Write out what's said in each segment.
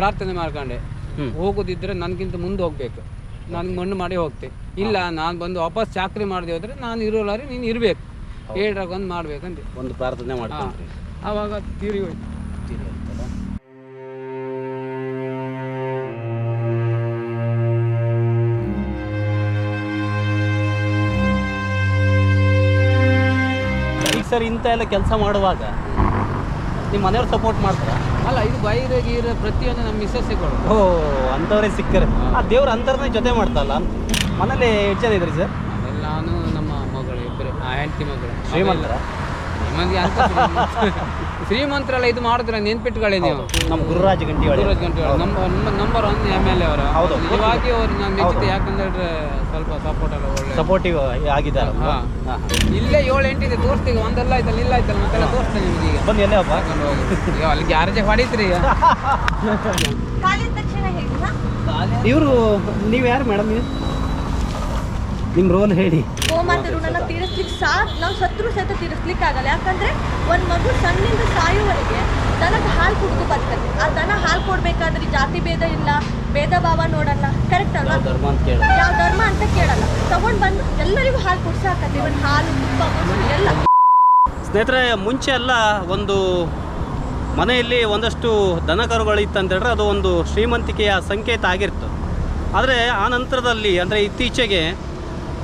ಪ್ರಾರ್ಥನೆ ಮಾಡ್ಕೊಂಡೆ. ಹೋಗೋದಿದ್ರೆ ನನಗಿಂತ ಮುಂದೆ ಹೋಗ್ಬೇಕು. ನನಗೆ ಮಣ್ಣು ಮಾಡಿ ಹೋಗ್ತೆ. ಇಲ್ಲ ನಾನು ಬಂದು ವಾಪಸ್ ಚಾಕ್ರಿ ಮಾಡಿದೆ ಹೋದ್ರೆ ನಾನು ಇರೋಲಾರಿ ನೀನು ಇರಬೇಕು. ಏಳ್ರಾಗ ಒಂದು ಮಾಡ್ಬೇಕಂತ. ಒಂದು ಪ್ರಾರ್ಥನೆ ಮಾಡ್ತೀನಿ ಅವಾಗ ಆವಾಗ ತೀರಿ ಹೋಯ್ತು? ಈಗ ಸರ್ ಇಂಥ ಎಲ್ಲ ಕೆಲಸ ಮಾಡುವಾಗ ನಿಮ್ಮ ಮನೆಯವ್ರು ಸಪೋರ್ಟ್ ಮಾಡ್ತಾರ? ಅಲ್ಲ ಇದು ಬೈರ ಗೀರ ಪ್ರತಿಯೊಂದು ನಮ್ಮ ಮಿಸ್ಸಸ್ಸೇ ಕೊಡು ಓ ಅಂಥವ್ರೇ ಸಿಕ್ಕರೆ. ಆ ದೇವ್ರ ಅಂತರ್ನೇ ಜೊತೆ ಮಾಡ್ತಲ್ಲ ಮನೇಲಿ ಎಷ್ಟು ಜನ ಇದ್ರಿ ಸರ್ ನಾನು ನಮ್ಮ ಮಗಳು ಇಬ್ಬರು ಆ ಹೆಂಡತಿ ಮಗಳು. ಶ್ರೀಮಂತರ? ನಿಮಗೆ ಅಂತ ಶ್ರೀಮಂತರೆಲ್ಲ ಇದು ಮಾಡಿದ್ರೆ ನೆನ್ಪಿಟ್ಕೊಳ್ಳಿ ನೀವು ನಮ್ಮ ಗುರುರಾಜ್ ಗಂಟಿ ಒಳಗೆ ಗುರುರಾಜ್ ಗಂಟೆ ನಮ್ಮ ನಮ್ಮ number one M L A ಅವರ. ಹೌದು. ನಿಜವಾಗಿ ಅವ್ರು ನಾನು ಯಾಕಂದ್ರೆ ಸ್ವಲ್ಪ ಸಪೋರ್ಟ್ ಎಲ್ಲ ಒಳ್ಳೆ ಸಪೋರ್ಟಿವ್ ಆಗಿದ್ದಾರೆ. ಹಾ. ಇಲ್ಲೇ ಏಳು ಎಂಟಿದೆ ತೋರಿಸ್ತೀವಿ ಒಂದೆಲ್ಲ ಆಯ್ತಲ್ಲ ಇಲ್ಲ ಆಯ್ತಲ್ಲ ಮತ್ತೆಲ್ಲ ತೋರಿಸ್ತೇನೆ ನಿಮ್ಗೆ ಈಗ. ಬಂದು ಎಲ್ಲೇ ಹಬ್ಬ. ಕರ್ಕೊಂಡು ಹೋಗಿ. ಈಗ ಅಲ್ಲಿ ಗ್ಯಾರೇಜ್ ಹೊಡಿತ್ರಿ ಈಗ. ಕಾಲಿದ ತಕ್ಷಣ ಹೇಳಿಲ್ಲ ಇವರು ನೀವು ಯಾರು ಮೇಡಮ್ ನೀವು? ನಿಮ್ಮ ರೋಲ್ ಹೇಳಿ. ಗೋಮಾತೆ ಋಣನ ತೀರಿಸ್ಲಿಕ್ಕೆ ಸಾ ನಾವು ಶತ್ರು ಸಹಿತ ತೀರಿಸ್ಲಿಕ್ಕೆ ಆಗಲ್ಲ ಯಾಕಂದ್ರೆ ಒಂದು ಮಗು ಸಣ್ಣಿಂದ ಸಾಯುವವರೆಗೆ ದನದ ಹಾಲು ಕುಡಿದು ಬರ್ತದೆ. ಆ ದನ ಹಾಲು ಕೊಡ್ಬೇಕಾದ್ರೆ ಜಾತಿ ಭೇದ ಇಲ್ಲ ಭೇದ ಭಾವ ನೋಡಲ್ಲ. ಕರೆಕ್ಟ್ ಅಲ್ವಾ? ಯಾವ ಧರ್ಮ ಅಂತ ಕೇಳಿ ಯಾವ ಧರ್ಮ ಅಂತ ಕೇಳಲ್ಲ. ತಗೊಂಡ್ ಬಂದು ಎಲ್ಲರಿಗೂ ಹಾಲು ಕುಡ್ಸಾಕತ್ತೆ ಇವನ್ ಹಾಲು ತುಪ್ಪ ಮೊಸರು ಎಲ್ಲ. ಸ್ನೇಹಿತರೆ ಮುಂಚೆ ಎಲ್ಲ ಒಂದು ಮನೆಯಲ್ಲಿ ಒಂದಷ್ಟು ದನಕರುಗಳು ಇತ್ತಂತೇಳಿದ್ರೆ ಅದು ಒಂದು ಶ್ರೀಮಂತಿಕೆಯ ಸಂಕೇತ ಆಗಿರ್ತು ಆದರೆ ಆ ನಂತರದಲ್ಲಿ ಅಂದರೆ ಇತ್ತೀಚೆಗೆ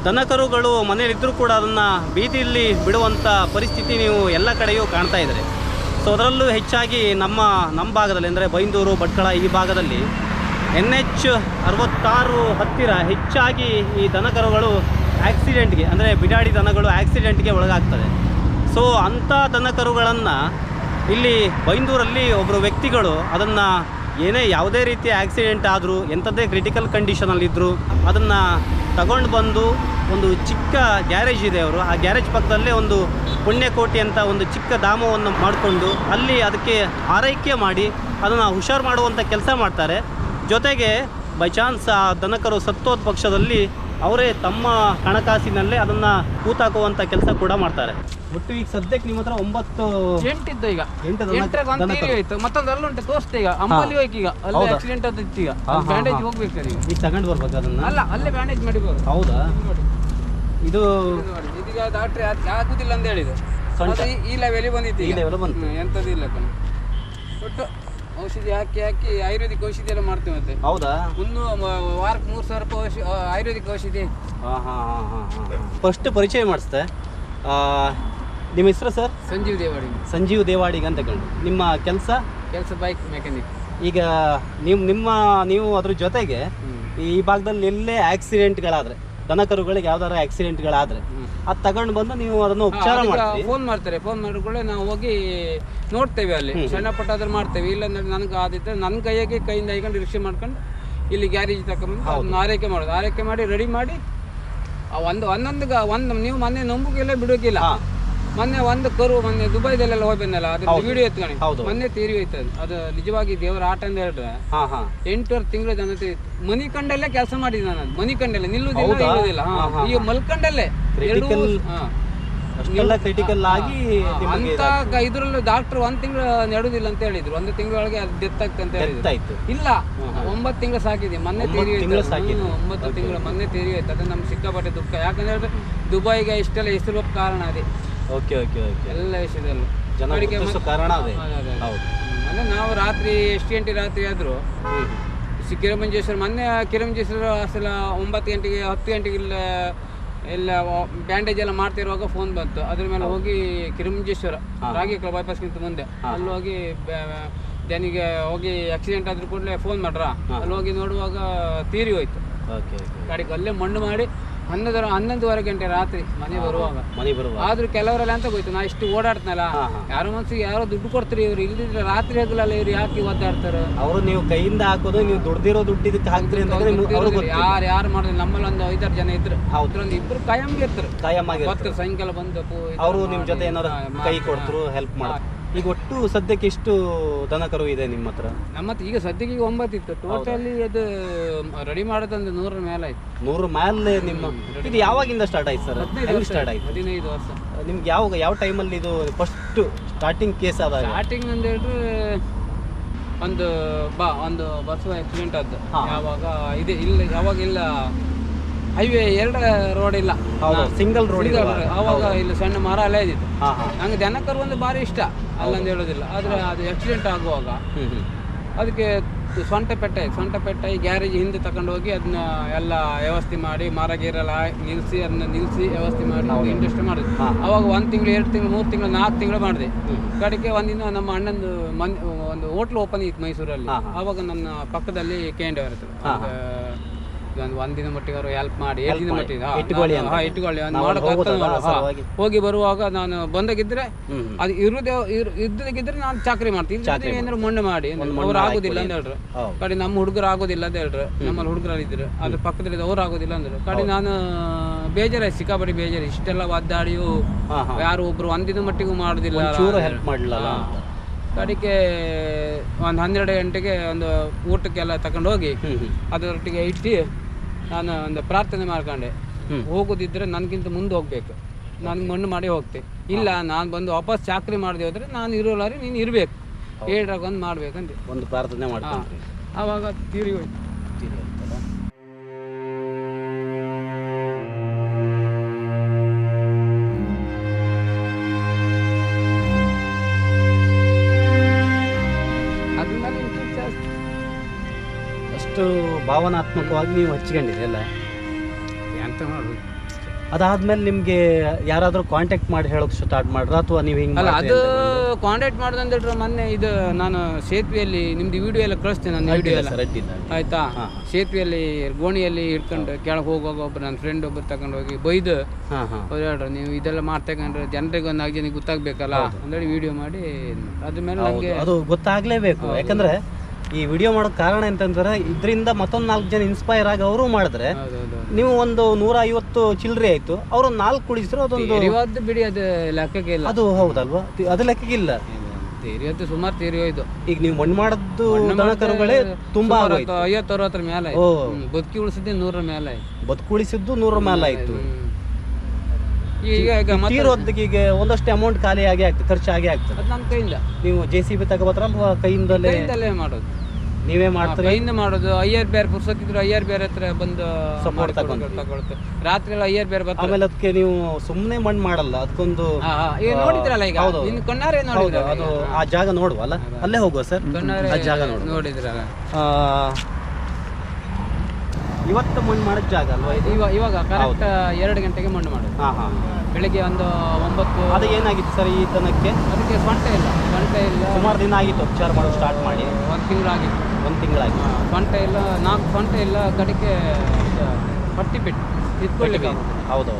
ದನಕರುಗಳು ಮನೆಯಲ್ಲಿದ್ದರೂ ಕೂಡ ಅದನ್ನು ಬೀದಿಯಲ್ಲಿ ಬಿಡುವಂಥ ಪರಿಸ್ಥಿತಿ ನೀವು ಎಲ್ಲ ಕಡೆಯೂ ಕಾಣ್ತಾ ಇದ್ದಾರೆ ಸೊ ಅದರಲ್ಲೂ ಹೆಚ್ಚಾಗಿ ನಮ್ಮ ನಮ್ಮ ಭಾಗದಲ್ಲಿ ಅಂದರೆ ಬೈಂದೂರು, ಭಟ್ಕಳ ಈ ಭಾಗದಲ್ಲಿ ಎನ್ ಎಚ್ ಅರವತ್ತಾರು ಹತ್ತಿರ ಹೆಚ್ಚಾಗಿ ಈ ದನಕರುಗಳು ಆ್ಯಕ್ಸಿಡೆಂಟ್ಗೆ ಅಂದರೆ ಬಿಡಾಡಿ ದನಗಳು ಆ್ಯಕ್ಸಿಡೆಂಟ್ಗೆ ಒಳಗಾಗ್ತದೆ ಸೊ ಅಂಥ ದನಕರುಗಳನ್ನು ಇಲ್ಲಿ ಬೈಂದೂರಲ್ಲಿ ಒಬ್ಬರು ವ್ಯಕ್ತಿಗಳು ಅದನ್ನು ಏನೇ ಯಾವುದೇ ರೀತಿಯ ಆಕ್ಸಿಡೆಂಟ್ ಆದರೂ, ಎಂಥದ್ದೇ ಕ್ರಿಟಿಕಲ್ ಕಂಡೀಷನಲ್ಲಿದ್ದರೂ ಅದನ್ನು ತಗೊಂಡು ಬಂದು ಒಂದು ಚಿಕ್ಕ ಗ್ಯಾರೇಜ್ ಇದೆ ಅವರು. ಆ ಗ್ಯಾರೇಜ್ ಪಕ್ಕದಲ್ಲೇ ಒಂದು ಪುಣ್ಯಕೋಟಿ ಅಂತ ಒಂದು ಚಿಕ್ಕ ಧಾಮವನ್ನು ಮಾಡಿಕೊಂಡು ಅಲ್ಲಿ ಅದಕ್ಕೆ ಆರೈಕೆ ಮಾಡಿ ಅದನ್ನು ಹುಷಾರು ಮಾಡುವಂಥ ಕೆಲಸ ಮಾಡ್ತಾರೆ. ಜೊತೆಗೆ ಬೈ ಚಾನ್ಸ್ ಆ ದನಕರು ಸತ್ತೋದ ಪಕ್ಷದಲ್ಲಿ ಅವರೇ ತಮ್ಮ ಹಣಕಾಸಿನಲ್ಲೇ ಅದನ್ನ ಕೂತಾಕುವಂತ ಕೆಲಸ ಕೂಡ ಮಾಡ್ತಾರೆ. ಒಟ್ಟು ಈಗ ಸದ್ಯಕ್ಕೆ ನಿಮ್ಮ ಹತ್ರ ಒಂಬತ್ತು ಎಂಟಿದ್ದು ಈಗ. ಎಂಟು ದನ- ಎಂಟ್ರಾಗ ಒಂದು ದನಕರು. ತೀರಿ ಹೋಯ್ತು ಮತ್ತೊಂದು ಅಲ್ಲುಂಟು ತೋರಿಸ್ತೆ ಈಗ. ಅಂಬಲ್ಲಿ ಹೋಯ್ತು ಈಗ. ಅಲ್ಲೇ ಹೌದಾ? ಆಕ್ಸಿಡೆಂಟ್ ಆದಿತ್ತು ಈಗ. ಹಾ, ಹಾ, ಬ್ಯಾಂಡೇಜ್ ಹಾ. ಹೋಗ್ಬೇಕು ಈಗ. ಈಗ ತಗೊಂಡು ಬರ್ಬೇಕು ಅದನ್ನ? ಅಲ್ಲ ಅಲ್ಲೇ ಬ್ಯಾಂಡೇಜ್ ಮಾಡಿಬೋದು ಹೌದಾ? ಇದು ಇದೀಗ ಡಾಕ್ಟ್ರೆ ಆಗುದಿಲ್ಲ ಅಂತ ಹೇಳಿದ್ರು. ಸೊಂಟ. ಅದು ಈ- ಈ ಲೆವೆಲ್ ಬಂದಿತ್ತು ಈ level ಬಂತು. ಕಣ. ಒಟ್ಟು ಔಷಧಿ ಹಾಕಿ ಹಾಕಿ ಆಯುರ್ವೇದಿಕ್ ಔಷಧಿ ಎಲ್ಲ ಮಾಡ್ತೇವೆ ಮತ್ತೆ. ಹೌದಾ? ಒಂದು ವಾರಕ್ಕೆ ಮೂರು ಸಾವಿರ ರೂಪಾಯಿ ಔಷಧಿ ಆಯುರ್ವೇದಿಕ್ ಔಷಧಿ. ಫಸ್ಟ್ ಪರಿಚಯ ಮಾಡಿಸ್ತೆ. ಆ, ನಿಮ್ಮ ಹೆಸರು ಸರ್ ಸಂಜೀವ್ ದೇವಾಡಿ. ಸಂಜೀವ್ ದೇವಾಡಿಗ ಅಂತ ಕಂಡು ನಿಮ್ಮ ಕೆಲಸ? ಕೆಲಸ ಬೈಕ್ ಮೆಕ್ಯಾನಿಕ್ ಈಗ ನೀವು ನಿಮ್ಮ ನೀವು ಅದ್ರ ಜೊತೆಗೆ ಈ ಭಾಗದಲ್ಲಿ ಎಲ್ಲೇ ಆಕ್ಸಿಡೆಂಟ್ಗಳಾದರೆ ದನಕರುಗಳಿಗೆ ಯಾವ್ದಾದ್ರು ಆಕ್ಸಿಡೆಂಟ್ಗಳಾದರೆ ಅದು ತಗೊಂಡು ಬಂದು ನೀವು ಅದನ್ನು ಉಪಚಾರ ಮಾಡ್ತೀವಿ ಫೋನ್ ಮಾಡ್ತಾರೆ. ಫೋನ್ ಮಾಡಿಕೊಳ್ಳೆ ನಾವು ಹೋಗಿ ನೋಡ್ತೇವೆ ಅಲ್ಲಿ. ಸಣ್ಣ ಪಟ್ಟಾದ್ರೆ ಮಾಡ್ತೇವೆ. ಇಲ್ಲ ನನಗೆ ಆದಿತ್ತು ನನ್ನ ಕೈಯಾಗೆ ಕೈಯಿಂದ ಹೈಕೊಂಡು ರಿಕ್ಷೆ ಮಾಡ್ಕೊಂಡು ಇಲ್ಲಿ ಗ್ಯಾರೇಜ್ ತಗೊಂಡ್ಬಂದು ಅದನ್ನ ಆರೈಕೆ ಮಾಡೋದು. ಆರೈಕೆ ಮಾಡಿ ರೆಡಿ ಮಾಡಿ ಆ ಒಂದು ಒಂದೊಂದು ಗ- ಒಂದು ನೀವು ಮೊನ್ನೆ ನಂಬುಕಿಲ್ಲ ಬಿಡೋಕಿಲ್ಲ. ಮೊನ್ನೆ ಒಂದು ಕರು ಮೊನ್ನೆ ದುಬೈದಲ್ಲೆಲ್ಲ ಹೋಗಿ ಬಂದಲ್ಲ ಅದ್ರ ವಿಡಿಯೋ ಎತ್ಕೊಂಡು ಹೌದು. ಮೊನ್ನೆ ತೀರಿ ಹೋಯ್ತು ಅದು. ಅದು ನಿಜವಾಗಿ ದೇವರ ಆಟ ಅಂತ ಹೇಳಿದ್ರೆ ಹಾ ಹಾಂ. ಎಂಟೂವರೆ ತಿಂಗಳು ಜನತೆ ಮನಿ ಕಂಡಲ್ಲೇ ಕೆಲಸ ಮಾಡಿದ್ದೆ ನಾನು. ಮನಿ ಕಂಡಲ್ಲೇ ನಿಲ್ಲುದಿಲ್ಲ ಹೌದಾ? ಇಲ್ಲುದಿಲ್ಲ ಹಾ. ಹಾ, ಹಾ, ಈಗ ಮಲ್ಕಂಡಲ್ಲೇ. ಎರಡೂ Critical? ಹಾ. ಅಷ್ಟೆಲ್ಲ ಕ್ರಿಟಿಕಲ್ ಆಗಿ ನಿಮಗೆ ಅಂತ ಇದ್ರಲ್ಲೂ ಡಾಕ್ಟರ್ ಒಂದ್ ತಿಂಗಳು ನೆಡುದಿಲ್ಲ ಅಂತ ಹೇಳಿದ್ರು. ಒಂದು ತಿಂಗಳೊಳಗೆ ಅದು ಡೆತ್ ಆಗ್ತದೆ ಅಂತ ಹೇಳಿದ್ರು. ಇಲ್ಲ. ಒಂಬತ್ತು ತಿಂಗಳು ಸಾಕಿದೆ. ಮೊನ್ನೆ ಒಂಬತ್ತು ತೀರಿ ತಿಂಗಳು. ಸಾಕಿದೆ. ಒಂಬತ್ತು ತಿಂಗಳು. ಮೊನ್ನೆ ತೇರಿ ಆಯ್ತು ಅದು ನಮ್ಗೆ ಸಿಕ್ಕಾಪಟ್ಟೆ ದುಃಖ. ಯಾಕಂದ್ರೆ ಹೇಳಿದ್ರೆ ದುಬೈಗೆ ಇಷ್ಟೆಲ್ಲ ಹೆಸರು ಕಾರಣ ಅದೇ. ಓಕೆ ಓಕೆ ಓಕೆ ಎಲ್ಲ ವಿಷಯದಲ್ಲೂ. ಜನ ಕಾರಣ ಅದೇ. ಹೌದು. ಅಂದ್ರೆ ನಾವು ರಾತ್ರಿ ಎಷ್ಟು ಗಂಟೆ ರಾತ್ರಿ ಆದರೂ ಸಿ ಕಿರಮಂಜೇಶ್ವರ ಮೊನ್ನೆ ಕಿರಮಂಜೇಶ್ವರ ಅಸಲ ಒಂಬತ್ತು ಗಂಟೆಗೆ ಹತ್ತು ಗಂಟೆಗೆ ಇಲ್ಲ ಎಲ್ಲ ಬ್ಯಾಂಡೇಜ್ ಎಲ್ಲ ಮಾಡ್ತಿರುವಾಗ ಫೋನ್ ಬಂತು. ಅದ್ರ ಮೇಲೆ ಹೋಗಿ ಕಿರಮಂಜೇಶ್ವರ ರಾಗಿ ಕ್ಲಬ್ ಬೈಪಾಸ್ಗಿಂತ ಮುಂದೆ. ಅಲ್ಲಿ ಹೋಗಿ ಜನಿಗೆ ಹೋಗಿ ಆಕ್ಸಿಡೆಂಟ್ ಆದ್ರೂ ಕೂಡಲೇ ಫೋನ್ ಮಾಡ್ರ? ಅಲ್ಲಿ ಹೋಗಿ ನೋಡುವಾಗ ತೀರಿ ಹೋಯ್ತು. ಗಾಡಿಗೆ ಅಲ್ಲೇ ಮಣ್ಣು ಮಾಡಿ ಹನ್ನೊಂದರ ಹನ್ನೊಂದುವರೆ ಗಂಟೆ ರಾತ್ರಿ ಮನೆ ಬರುವಾಗ. ಮನೆ ಬರುವ ಆದ್ರೂ ಕೆಲವರೆಲ್ಲ ಅಂತ ಗೊತ್ತು ನಾ ಇಷ್ಟು ಓಡಾಡ್ತನಲ್ಲ. ಯಾರು ಮನ್ಸಿಗೆ ಯಾರೋ ದುಡ್ಡು ಕೊಡ್ತೀರಿ ಇವ್ರು ಇಲ್ದಿದ್ರೆ ರಾತ್ರಿ ಹಗಲಲ್ಲ ಇವ್ರು ಯಾಕೆ ಓದಾಡ್ತಾರೆ ಅವರು ನೀವು ಕೈಯಿಂದ ಹಾಕೋದು ನೀವು ದುಡ್ದಿರೋ ದುಡ್ಡು ಇದಕ್ಕೆ ಹಾಕ್ತೀರಿ ಅಂತ ಯಾರು ಯಾರು ಮಾಡಿದ್ರು ನಮ್ಮಲ್ಲಿ ಒಂದು ಐದಾರು ಜನ ಇದ್ರು. ಹೌದು. ಅದ್ರಲ್ಲಿ ಇಬ್ರು ಕಾಯಂ ಇರ್ತಾರೆ. ಕಾಯಂ ಆಗಿ ಸಾಯಂಕಾಲ ಬಂದು ಅವರು ನಿಮ್ಮ ಜೊತೆ ಏನಾದ್ರು ಕೈ ಕೊಡ್ತರು ಹೆಲ್ಪ್ ಮಾಡ್ತಾರೆ. ಈಗ ಒಟ್ಟು ಸದ್ಯಕ್ಕೆ ಎಷ್ಟು ದನಕರು ಇದೆ ನಿಮ್ಮ ಹತ್ರ? ನಮ್ಮ ಹತ್ರ ಈಗ ಸದ್ಯಕ್ಕೆ ಈಗ ಒಂಬತ್ತಿತ್ತು ಟೋಟಲಿ ಅದು ರೆಡಿ ಮಾಡೋದಂದ್ರೆ ನೂರರ ಮೇಲೆ ಆಯ್ತು. ನೂರು ಮೇಲೆ ನಿಮ್ಮ ಇದು ಯಾವಾಗಿಂದ ಸ್ಟಾರ್ಟ್ ಆಯ್ತು ಸರ್? ಹೆಂಗ್ ಸ್ಟಾರ್ಟ್ ಆಯ್ತು. ಹದಿನೈದು ವರ್ಷ. ನಿಮ್ಗೆ ಯಾವ ಯಾವ ಟೈಮಲ್ಲಿ ಇದು ಫಸ್ಟ್ ಸ್ಟಾರ್ಟಿಂಗ್ ಕೇಸ್ ಅದ ಸ್ಟಾರ್ಟಿಂಗ್ ಅಂತ ಹೇಳಿದ್ರೆ ಒಂದು ಬಾ ಒಂದು ಬಸ್ ಆಕ್ಸಿಡೆಂಟ್ ಆದ್ದು. ಯಾವಾಗ ಇದೆ ಇಲ್ಲ ಯಾವಾಗ ಇಲ್ಲ. ಹೈವೇ ಎರಡು ರೋಡ್ ಇಲ್ಲ. ಸಿಂಗಲ್ ರೋಡ್ ಅವಾಗ ಇಲ್ಲಿ ಸಣ್ಣ ಮರ ಅಲ್ಲ ಇದ್ದಿತ್ತು. ನಂಗೆ ದನ ಒಂದು ಭಾರಿ ಇಷ್ಟ. ಅಲ್ಲಂದು ಹೇಳೋದಿಲ್ಲ. ಆದ್ರೆ ಅದು ಆಕ್ಸಿಡೆಂಟ್ ಆಗುವಾಗ ಅದಕ್ಕೆ ಸೊಂಟ ಪೆಟ್ಟ ಸೊಂಟ ಪೆಟ್ಟ ಗ್ಯಾರೇಜ್ ಹಿಂದೆ ತಗೊಂಡು ಹೋಗಿ ಅದನ್ನ ಎಲ್ಲ ವ್ಯವಸ್ಥೆ ಮಾಡಿ ಮರ ಗೀರೆಲ್ಲ ನಿಲ್ಲಿಸಿ ಅದನ್ನ ನಿಲ್ಲಿಸಿ ವ್ಯವಸ್ಥೆ ಮಾಡಿ ಇಂಡಸ್ಟ್ರಿ ಮಾಡಿದ್ವಿ. ಅವಾಗ ಒಂದು ತಿಂಗಳು ಎರಡು ತಿಂಗಳು ಮೂರು ತಿಂಗಳು ನಾಲ್ಕು ತಿಂಗಳು ಮಾಡಿದೆ. ಕಡೆಗೆ ಒಂದಿನ ನಮ್ಮ ಅಣ್ಣಂದು ಮನ್ ಒಂದು ಹೋಟ್ಲ್ ಓಪನ್ ಇತ್ತು ಮೈಸೂರಲ್ಲಿ. ಅವಾಗ ನನ್ನ ಪಕ್ಕದಲ್ಲಿ ಕೆ ಎನ್ ಇರ್ತದೆ ಒಂದು ಒಂದಿನ ಮಟ್ಟಿಗೆ ಅವರು ಹೆಲ್ಪ್ ಮಾಡಿ ಏಳು ದಿನ. ಮಟ್ಟಿಗೆ ಹಾ, ಇಟ್ಕೊಳ್ಳಿ ನಾನು- ಅಂತ. ಹಾ, ಇಟ್ಕೊಳ್ಳಿ ಒಂದು ನಾವು ಮಾಡೋಕೆ ಹೋಗುತ್ತಲ್ಲ, ಆಗ್ತದೆ ಹಾ. ಸಲುವಾಗಿ. ಹೋಗಿ ಬರುವಾಗ ನಾನು ಬಂದಾಗಿದ್ರೆ. ಅದು ಇರುದೇ ಇರು- ನಾನು ಚಾಕ್ರಿ ಮಾಡ್ತೀನಿ. ಚಾಕ್ರಿ ಇಲ್ಲದಿದ್ರೆ ಏನಾದ್ರು ಮಣ್ಣು ಮಾಡಿ ಅವ್ರು ಆಗುದಿಲ್ಲ ಅಂತ ಹೇಳ್ರು. ಹೌದು. ಕಡೆ ನಮ್ಮ ಹುಡುಗರು ಆಗೋದಿಲ್ಲ ಅಂತ ಹೇಳ್ರು. ನಮ್ಮಲ್ಲಿ ಹುಡುಗರು ಇದ್ರು. ಅದ್ರ ಪಕ್ಕದಲ್ಲಿ ಅವ್ರು ಆಗೋದಿಲ್ಲ ಅಂದ್ರು ಕಡೆ ನಾನು ಬೇಜಾರಾಯ್ತು ಸಿಕ್ಕಾಪಡಿ ಬೇಜಾರು. ಇಷ್ಟೆಲ್ಲ ಒದ್ದಾಡಿಯೂ ಹಾ ಹಾ. ಯಾರು ಒಬ್ರು ಒಂದಿನ ಮಟ್ಟಿಗೂ ಮಾಡುದಿಲ್ಲ ಚೂರು ಹೆಲ್ಪ್ ಮಾಡಲಿಲ್ಲ. ಕಡೆಗೆ ಒಂದು ಹನ್ನೆರಡು ಗಂಟೆಗೆ ಒಂದು ಊಟಕ್ಕೆಲ್ಲ ತಗೊಂಡೋಗಿ ಅದರೊಟ್ಟಿಗೆ ಇಟ್ಟು ನಾನು ಒಂದು ಪ್ರಾರ್ಥನೆ ಮಾಡ್ಕೊಂಡೆ. ಹೋಗೋದಿದ್ರೆ ನನಗಿಂತ ಮುಂದೆ ಹೋಗ್ಬೇಕು. ನನಗೆ ಮಣ್ಣು ಮಾಡಿ ಹೋಗ್ತೆ. ಇಲ್ಲ ನಾನು ಬಂದು ವಾಪಸ್ ಚಾಕ್ರಿ ಮಾಡಿದೆ ಹೋದ್ರೆ ನಾನು ಇರೋಲಾರಿ ನೀನು ಇರಬೇಕು. ಹೇಳ್ರಾಗ ಒಂದು ಮಾಡ್ಬೇಕಂತ. ಒಂದು ಪ್ರಾರ್ಥನೆ ಮಾಡ್ತೀನಿ ಆವಾಗ ತೀರಿ ಹೋಯ್ತು. ಭಾವನಾತ್ಮಕವಾಗಿ ನೀವು ಹಚ್ಕೊಂಡಿರಿ ಅಲ್ಲ? ಎಂತ ಮಾಡೋದು? ಅದಾದ್ಮೇಲೆ ನಿಮ್ಗೆ ಯಾರಾದ್ರೂ ಕಾಂಟ್ಯಾಕ್ಟ್ ಮಾಡಿ ಹೇಳೋಕೆ ಸ್ಟಾರ್ಟ್ ಮಾಡ್ರ ಅಥವಾ ನೀವು ಹಿಂಗೆ ಅಲ್ಲ ಅದು ಕಾಂಟ್ಯಾಕ್ಟ್ ಮಾಡೋದಂತ ಹೇಳಿದ್ರೆ ಮೊನ್ನೆ ಇದು ನಾನು ಸೇತುವೆಯಲ್ಲಿ ನಿಮ್ದು ವಿಡಿಯೋ ಎಲ್ಲ ಕಳಿಸ್ತೇನೆ ನನ್ನ ವಿಡಿಯೋ ಎಲ್ಲ. ಆಯ್ತಾ. ಸೇತುವೆಯಲ್ಲಿ ಗೋಣಿಯಲ್ಲಿ ಇಟ್ಕೊಂಡು ಕೆಳಗೆ ಹೋಗುವಾಗ ಒಬ್ರು ನನ್ನ ಫ್ರೆಂಡ್ ಒಬ್ಬರು ತಗೊಂಡು ಹೋಗಿ ಬೈದು ಹಾಂ ಹಾಂ. ಅವ್ರು ಹೇಳ್ರು ನೀವು ಇದೆಲ್ಲ ಮಾಡ್ತಕ್ಕಂಡ್ರೆ ಜನರಿಗೆ ಒಂದು ನಾಲ್ಕು ಜನಕ್ಕೆ ಗೊತ್ತಾಗ್ಬೇಕಲ್ಲ? ಅಂದೇಳಿ ವಿಡಿಯೋ ಮಾಡಿ ಅದ್ರ ಮೇಲೆ ನನಗೆ ಅದು ಗೊತ್ತಾಗ್ಲೇಬೇಕು. ಯಾಕಂದ್ರೆ ಈ ವಿಡಿಯೋ ಮಾಡೋ ಕಾರಣ ಎಂತಂದ್ರೆ ಇದರಿಂದ ಮತ್ತೊಂದು ನಾಲ್ಕು ಜನ ಇನ್ಸ್ಪೈರ್ ಆಗಿ ಅವರು ಮಾಡಿದ್ರೆ ನೀವು ಒಂದು ನೂರ ಐವತ್ತು ಚಿಲ್ಲರೆ ಆಯ್ತು ಅವರು ನಾಲ್ಕು ಕುಡಿಸಿದ್ರು ಅದೊಂದು ತೆರಿಯೋದು ಬಿಡಿ ಅದು ಲೆಕ್ಕಕ್ಕೆ ಇಲ್ಲ. ಅದು ಹೌದಲ್ವಾ? ಅದು ಅದು ಲೆಕ್ಕಕ್ಕಿಲ್ಲ ತೆರಿಯೋದು ಸುಮಾರು ಹೋಯ್ತು. ಈಗ ನೀವು ಮಣ್ಣು ಮಾಡದ್ದು ದನಕರುಗಳೇ ತುಂಬಾ ಐವತ್ತು ಅರವತ್ತರ ಮೇಲೆ ಬದುಕಿ ಉಳಿಸಿದ್ದೆ ನೂರರ ಮೇಲೆ ಆಯ್ತು. ಬದುಕುಳಿಸಿದ್ದು ನೂರ ಮೇಲೆ ಆಯ್ತು. ಈಗ ಈಗ ಒಂದಷ್ಟು ಅಮೌಂಟ್ ಖಾಲಿ ಆಗಿ ಆಗ್ತದೆ ಖರ್ಚಾಗಿ ಆಗ್ತದೆ. ಅದು ನಮ್ಮ ಕೈಯಿಂದ. ನೀವು ಜೆ ಸಿ ಬಿ ತಗೋಬತ್ರ ಅಥವಾ ಕೈಯಿಂದಲೇ? ಕೈಯಿಂದಲೇ ಮಾಡೋದು. ನೀವೇ ಮಾಡ್ತೀರಿ? ಕೈಯಿಂದ ಮಾಡೋದು ಅಯ್ಯರ್ ಬೇರೆ ಪುರ್ಸತ್ತಿದ್ರು ಅಯ್ಯರ್ ಬೇರೆ ಹತ್ರ ಬಂದು ಸಪೋರ್ಟ್. ತಗೊಳುತ್ತೆ. ರಾತ್ರಿ ಎಲ್ಲ ಅಯ್ಯರ್ ಬೇರೆ ಬರ್ತಾರೆ. ಆಮೇಲೆ ಅದಕ್ಕೆ ನೀವು ಸುಮ್ಮನೆ ಮಣ್ಣು ಮಾಡಲ್ಲ ಅದಕ್ಕೊಂದು. ಈಗ ನೋಡಿದ್ರಲ್ಲ ಈಗ? ಹೌದು. ನಿನ್ನ ಕಣ್ಣಾರೆ ಹೌದು ನೋಡಿದ್ರಲ್ಲ ಅದು ಆ ಜಾಗ ನೋಡುವಲ್ಲ ಅಲ್ಲೇ? ಹೋಗುವ ಸರ್? ಆ ಜಾಗ ನೋಡುವ. ನೋಡಿದ್ರಲ್ಲ. ಇವತ್ತು ಮಣ್ಣು ಮಾಡೋ ಜಾಗ ಅಲ್ವಾ ಇದು? ಇವಾಗ ಇವಾಗ ಕರೆಕ್ಟ್ ಎರಡು ಗಂಟೆಗೆ ಮಣ್ಣು ಮಾಡೋದು. ಹಾಂ ಹಾಂ. ಬೆಳಿಗ್ಗೆ ಒಂದು ಒಂಬತ್ತು ಅದು ಏನಾಗಿತ್ತು ಸರ್ ಈ ತನಕ್ಕೆ? ಅದಕ್ಕೆ ಸ್ವಂಟ ಇಲ್ಲ ಸ್ವಂಟ ಇಲ್ಲ. ಸುಮಾರು ದಿನ ಆಗಿತ್ತು ಉಪಚಾರ ಮಾಡೋದು ಸ್ಟಾರ್ಟ್ ಮಾಡಿ. ಒಂದು ತಿಂಗಳಾಗಿತ್ತು ಒಂದು ತಿಂಗಳಾಗಿ ಸೊಂಟ ಇಲ್ಲ ನಾಲ್ಕು ಸೊಂಟ ಇಲ್ಲ ಕಡೆಗೆ ಪಟ್ಟಿ ಬಿಟ್ಟು ಇದ್ಕೊಳ್ಳಿ ಹೌದು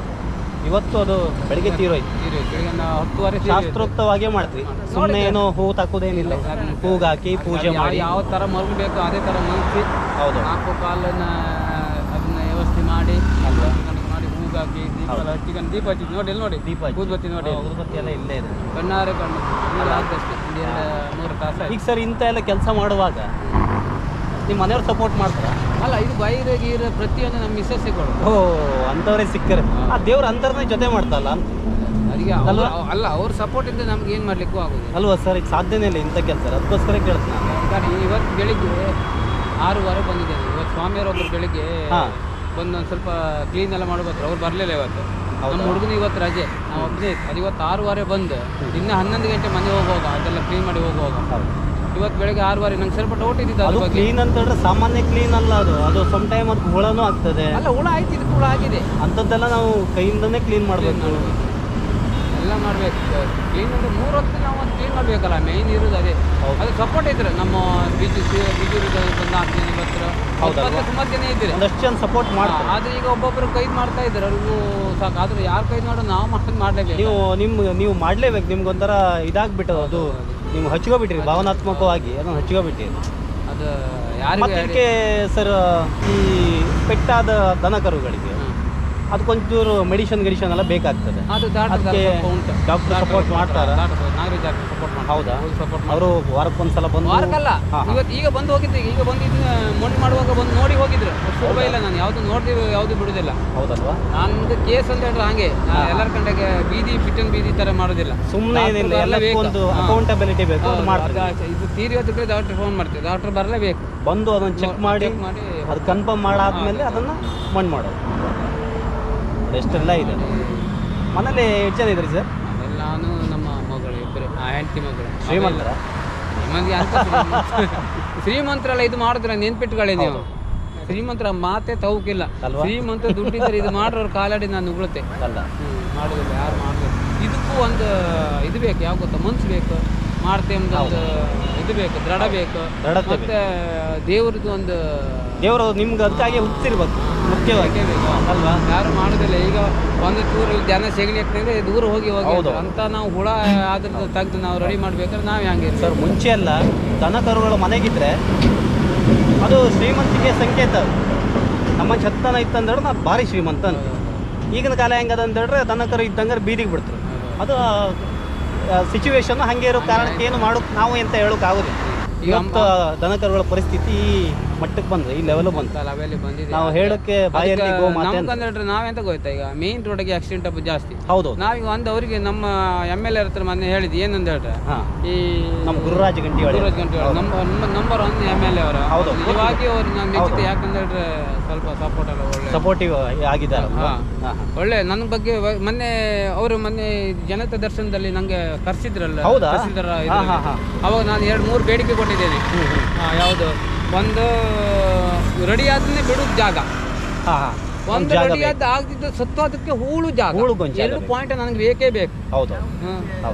ಇವತ್ತು ಅದು ಬೆಳಿಗ್ಗೆ ತೀರೋಯ್ತು ನಾವು ಹತ್ತುವರೆ ಶಾಸ್ತ್ರೋಕ್ತವಾಗಿ ಮಾಡ್ತೀವಿ. ಸುಮ್ಮನೆ ಏನೋ ಹೂ ತಾಕೋದೇನಿಲ್ಲ. ಹೂಗೆ ಹಾಕಿ ಪೂಜೆ ಮಾಡಿ. ಯಾವ ಥರ ಮರಳು ಬೇಕೋ ಅದೇ ಥರ ಮಲಗಿಸಿ ಹೌದು. ನಾಲ್ಕು ಕಾಲನ್ನ ಅದನ್ನ ವ್ಯವಸ್ಥೆ ಮಾಡಿ ಮಾಡಿ ಹೂಗಾಕಿ ದೀಪ ಹಚ್ಚಿಕೊಂಡು ದೀಪ ಹಚ್ಚಿದ್ದು ನೋಡಿ ಇಲ್ಲಿ ನೋಡಿ? ದೀಪ. ಊದ್ಬತ್ತಿ ನೋಡಿ. ಊದುಬತ್ತಿ ಎಲ್ಲ ಇಲ್ಲೇ ಇದೆ. ಕಣ್ಣಾರೆ ಕಣ್ಣು. ಎರಡು ಮೂರು ತಾಸು ಈಗ ಸರ್ ಇಂಥ ಎಲ್ಲ ಕೆಲಸ ಮಾಡುವಾಗ ನಿಮ್ಮ ಮನೆಯವ್ರು ಸಪೋರ್ಟ್ ಮಾಡ್ತಾರೆ? ಅಲ್ಲ ಇದು ಬೈರೆ ಗೀರ ಪ್ರತಿಯೊಂದು ನಮ್ಮ ಮಿಸ್ಸಸ್ ಓ ಅಂಥವ್ರೇ ಸಿಕ್ಕರೆ. ಆ ದೇವ್ರ ಅಂತರ್ನೇ ಜೊತೆ ಮಾಡ್ತಲ್ಲ ಅಲ್ಲ ಅವ್ರ ಸಪೋರ್ಟ್ ಇದ್ದರೆ ನಮ್ಗೆ ಏನು ಮಾಡ್ಲಿಕ್ಕೂ ಆಗೋದು ಅಲ್ವಾ ಸರ್? ಈಗ ಸಾಧ್ಯನೇ ಇಲ್ಲ ಇಂಥ ಕೆಲಸ ಅದಕ್ಕೋಸ್ಕರ ಕೇಳ್ತೀನಿ ನಾನು. ಇವತ್ತು ಬೆಳಿಗ್ಗೆ ಆರೂವರೆ ಬಂದಿದ್ದೇನೆ ಇವತ್ತು ಸ್ವಾಮಿಯರೊಬ್ಬರು ಬೆಳಿಗ್ಗೆ ಹಾ. ಬಂದು ಒಂದು ಸ್ವಲ್ಪ ಕ್ಲೀನ್ ಎಲ್ಲ ಮಾಡ್ಬೇಕು ಅವ್ರು ಬರಲಿಲ್ಲ ಇವತ್ತು. ಹೌದಾ? ನಮ್ಮ ಹುಡುಗನ ಇವತ್ತು ರಜೆ. ನಾವು ಒಬ್ಬನೇ ಅದು ಇವತ್ತು ಆರೂವರೆ ಬಂದು ಇನ್ನು ಹನ್ನೊಂದು ಗಂಟೆ ಮನೆ ಹೋಗುವಾಗ ಅದೆಲ್ಲ ಕ್ಲೀನ್ ಮಾಡಿ ಹೋಗುವಾಗ. ಇವತ್ತು ಬೆಳಿಗ್ಗೆ ಬಾರಿ ನಂಗೆ ಸ್ವಲ್ಪ ಡೌಟ್ ಇದ್ದಿದ್ದು ಅದು ಬಗ್ಗೆ. ಕ್ಲೀನ್ ಅಂತ ಹೇಳಿದ್ರೆ ಸಾಮಾನ್ಯ ಕ್ಲೀನ್ ಅಲ್ಲ ಅದು. ಅದು ಸಮ್ ಟೈಮ್ ಅದು ಹುಳನೂ ಆಗ್ತದೆ. ಅಲ್ಲ ಹುಳ ಆಯ್ತು ಇದಕ್ಕೆ ಹುಳ ಆಗಿದೆ. ಅಂಥದ್ದೆಲ್ಲ ನಾವು ಕೈಯಿಂದನೇ ಕ್ಲೀನ್ ಮಾಡಬೇಕು. ಎಲ್ಲ ಮಾಡ್ಬೇಕು. ಕ್ಲೀನ್ ಅಂದ್ರೆ ಮೂರು ಹೊತ್ತು ನಾವು ಒಂದು ಕ್ಲೀನ್ ಮಾಡಬೇಕಲ್ಲ ಮೇಯ್ನ್ ಇರೋದು ಅದೇ. ಹೌದು. ಅದು ಸಪೋರ್ಟ್ ಇದ್ರೆ ನಮ್ಮ ಒಂದು ನಾಲ್ಕು ಜನ ಇವತ್ತು ಹೌದಲ್ವಾ? ಸುಮಾರು ಜನ ಇದ್ದೀರಿ. ಒಂದಷ್ಟು ಜನ ಸಪೋರ್ಟ್ ಮಾಡ್ತಾರೆ. ಆದರೆ ಈಗ ಒಬ್ಬೊಬ್ಬರು ಕೈದು ಮಾಡ್ತಾ ಇದ್ದಾರೆ ಅವ್ರಿಗೂ ಸಾಕು. ಆದ್ರೆ ಯಾರು ಕೈದು ಮಾಡೋ ನಾವು ಮಾಡೋದು ಮಾಡ್ಲೇಬೇಕು. ನೀವು ನಿಮ್ಮ ನೀವು ಮಾಡಲೇಬೇಕು. ನಿಮ್ಗೊಂಥರ ಇದಾಗ್ಬಿಟ್ಟದ ಅದು. ನೀವು ಹಚ್ಕೋಬಿಟ್ಟಿರಿ ಭಾವನಾತ್ಮಕವಾಗಿ ಅದನ್ನು ಹಚ್ಕೋಬಿಟ್ಟಿರಿ ಅದು ಯಾರಿಗೆ ಸರ್ ಈ ಪೆಟ್ಟಾದ ದನ ಕರುಗಳಿಗೆ ಅದಕ್ಕೊಂಚೂರು ಮೆಡಿಸಿನ್ ಗಿಡಿಷನ್ ಎಲ್ಲ ಬೇಕಾಗ್ತದೆ. ಅದು ಅದಕ್ಕೆ ಡಾಕ್ಟರ್ ಸಪೋರ್ಟ್ ಮಾಡ್ತಾರಾ? ನಾಗರಾಜ್ ಡಾಕ್ಟರ್ ಸಪೋರ್ಟ್ ಮಾಡ್ತಾರೆ. ಹೌದಾ? ಸಪೋರ್ಟ್ ಅವರು ವಾರಕ್ಕೊಂದ್ಸಲ ಬಂದು ವಾರಕ್ಕಲ್ಲ. ಇವತ್ತು ಈಗ ಬಂದು ಹೋಗಿದ್ದೆ. ಈಗ ಬಂದು ಮಣ್ಣು ಮಾಡುವಾಗ ಬಂದು ನೋಡಿ ಹೋಗಿದ್ರು. ಶುಭ ಇಲ್ಲ ನಾನು. ಯಾವುದು ನೋಡ್ದಿ ಯಾವುದು ಬಿಡುದಿಲ್ಲ. ಹೌದಲ್ವಾ? ನಂದು ಕೇಸ್ ಅಂತ ಹೇಳಿದ್ರೆ ಹಂಗೆ. ಎಲ್ಲರ ಕಂಡಾಗ ಬೀದಿ ಪಿಟ್ಟನ್ ಬೀದಿ ತರ ಮಾಡೋದಿಲ್ಲ. ಸುಮ್ಮನೆ ಎಲ್ಲಕ್ಕೂ ಒಂದು. ಅಕೌಂಟಬಿಲಿಟಿ ಬೇಕು. ಅದು ಮಾಡ್ತಾರೆ. ಇದು ತೀರಿ ಹೋದ್ರೆ ಡಾಕ್ಟರ್ ಫೋನ್ ಮಾಡ್ತೀವಿ. ಡಾಕ್ಟರ್ ಬರಲೇಬೇಕು. ಬಂದು ಅದನ್ನು ಚೆಕ್ ಮಾಡಿ ಚೆಕ್ ಮಾಡಿ ಅದು ಕನ್ಫರ್ಮ್ ಮಾಡಾದ್ಮೇಲೆ ಅದನ್ನು ಮಣ್ಣು ಮಾಡೋದು. ಎಷ್ಟೆಲ್ಲ ಇದೆ? ಮನೇಲಿ ಎಷ್ಟು ಜನ ಇದ್ರಿ ಸರ್? ಎಲ್ಲಾನು ನಾನು ನಮ್ಮ ಮಗಳು ಇಬ್ಬರು ಆ ಹೆಂಡತಿ ಮಗಳು. ಶ್ರೀಮಂತರ? ನಿಮಗೆ ಅಂತ ಶ್ರೀಮಂತ- ಶ್ರೀಮಂತರೆಲ್ಲ ಇದು ಮಾಡಿದ್ರೆ ನೆನ್ಪಿಟ್ಕೊಳ್ಳಿ ನೀವು. ಶ್ರೀಮಂತರ ಮಾತೆ ತೌಕಿಲ್ಲ? ಶ್ರೀಮಂತ ದುಡ್ಡಿದ್ರೆ ಇದು ಮಾಡ್ರವ್ರ ಕಾಲಾಡಿ ನಾನು ಉಗುಳುತ್ತೆ. ಅಲ್ಲ. ಮಾಡೋದಿಲ್ಲ ಯಾರು ಮಾಡೋದಿಲ್ಲ ಇದಕ್ಕೂ ಒಂದು ಇದು ಬೇಕು ಯಾವ ಗೊತ್ತಾ? ಮನ್ಸು ಬೇಕು. ಮಾಡ್ತೇವೆ ಒಂದು ಇದು ಬೇಕು ದೃಢ ಬೇಕು. ದೃಢತೆ ಮತ್ತೆ ದೇವ್ರದ್ದು ಒಂದು ದೇವರು ನಿಮ್ಗೆ ಅದಕ್ಕಾಗಿ ಹುಟ್ಟಿರ್ಬೇಕು ಮುಖ್ಯವಾಗಿ. ಬೇಕು. ಅಲ್ವಾ? ಯಾರು ಮಾಡೋದಿಲ್ಲ. ಈಗ ಒಂದು ಚೂರು ಜನ ಸೆಗಣಿ ಹಾಕ್ತಿದ್ರೆ ದೂರ ಹೋಗಿ ಹೋಗಿ. ಅಂತ ನಾವು ಹುಳ ಆದ್ರ ತೆಗ್ದು ನಾವು ರೆಡಿ ಮಾಡ್ಬೇಕಾದ್ರೆ ನಾವು ಹೆಂಗೆ ಸರ್ ಮುಂಚೆ ಎಲ್ಲ ದನ ಕರುಗಳು ಮನೆಗಿದ್ರೆ ಅದು ಶ್ರೀಮಂತಿಕೆ ಸಂಕೇತ. ಅದು. ನಮ್ಮ ಛತ್ತನ ಇತ್ತಂದ್ರೆ ನಾವು ಭಾರಿ ಶ್ರೀಮಂತ ಈಗಿನ ಕಾಲ ಹೆಂಗದ ಅಂತ ಹೇಳಿದ್ರೆ ದನ ಕರು ಇದ್ದಂಗೆ ಬೀದಿಗೆ ಬಿಡ್ತಾರೆ. ಅದು ಸಿಚುವೇಶನ್ ಹಾಗೆ ಇರೋ ಕಾರಣಕ್ಕೆ ಏನು ಮಾಡೋಕೆ ನಾವು ಎಂತ ಹೇಳೋಕ್ಕಾಗೋದಿಲ್ಲ. ಈಗ ಇವತ್ತು ದನಕರುಗಳ ಪರಿಸ್ಥಿತಿ ಈ ಮಟ್ಟಕ್ಕೆ ಬಂದ್ರೆ ಈ ಲೆವೆಲ್ ಬಂತು ಬಂದಿದೆ. ನಾವು ಹೇಳಕ್ಕೆ ಬಾಯಲ್ಲಿ ಗೋ ಮಾತೆ ಅಂತ. ನಮ್ಗಂದ್ರೆ ನಾವೆಂತ ಗೊತ್ತಾ ಈಗ? ಮೇನ್ ರೋಡಿಗೆ ಆಕ್ಸಿಡೆಂಟ್ ಜಾಸ್ತಿ. ಹೌದು ನಾವೀಗ ಒಂದು ಅವರಿಗೆ ನಮ್ಮ ಎಂ ಎಲ್ ಎ ಹತ್ರ ಮೊನ್ನೆ ಹೇಳಿದ್ವಿ ಏನಂತ ಹೇಳ್ರೆ? ಹಾಂ. ಈ ನಮ್ಮ ಗುರುರಾಜ ಗಂಟಿ ಹೊಳೆ ಗುರುರಾಜ್ ಗಂಟೆ number one M L A ಅವರ. ಹೌದು. ನಿಜವಾಗಿ ಅವ್ರು ನಾನು ಮೆಚ್ಚುತ್ತೆ ಯಾಕಂತ ಹೇಳಿದ್ರೆ ಸ್ವಲ್ಪ ಸಪೋರ್ಟ್ ಎಲ್ಲ ಒಳ್ಳೆ ಸಪೋರ್ಟಿವ್ ಆಗಿದ್ದಾರೆ. ಹಾ. ಹಾಂ ಒಳ್ಳೆ ನನ್ನ ಬಗ್ಗೆ ವ- ಮೊನ್ನೆ ಅವರು ಮೊನ್ನೆ ಜನತಾ ದರ್ಶನದಲ್ಲಿ ನಂಗೆ ಕರ್ಸಿದ್ರಲ್ಲ ಹೌದಾ? ತಹಸೀಲ್ದಾರ್ ಹಾ, ಇದ್ರಲ್ಲಿ. ಹಾ, ಹಾ. ಅವಾಗ ನಾನು ಎರಡು ಮೂರು ಬೇಡಿಕೆ ಕೊಟ್ಟಿದ್ದೇನೆ. ಯಾವುದು? ಒಂದು ರೆಡಿ ಆದ್ರೆ ಬಿಡೋದು ಜಾಗ. ಹಾಂ ಹಾಂ. ಒಂದು ಜಾಗ ರೆಡಿ ಸತ್ತು ಅದಕ್ಕೆ ಹೂಳು ಜಾಗ. ಜಾಗ ಎರಡು ಬೇಕು. ಪಾಯಿಂಟ್ ನನಗೆ ಬೇಕೇ ಬೇಕು. ಹೌದು.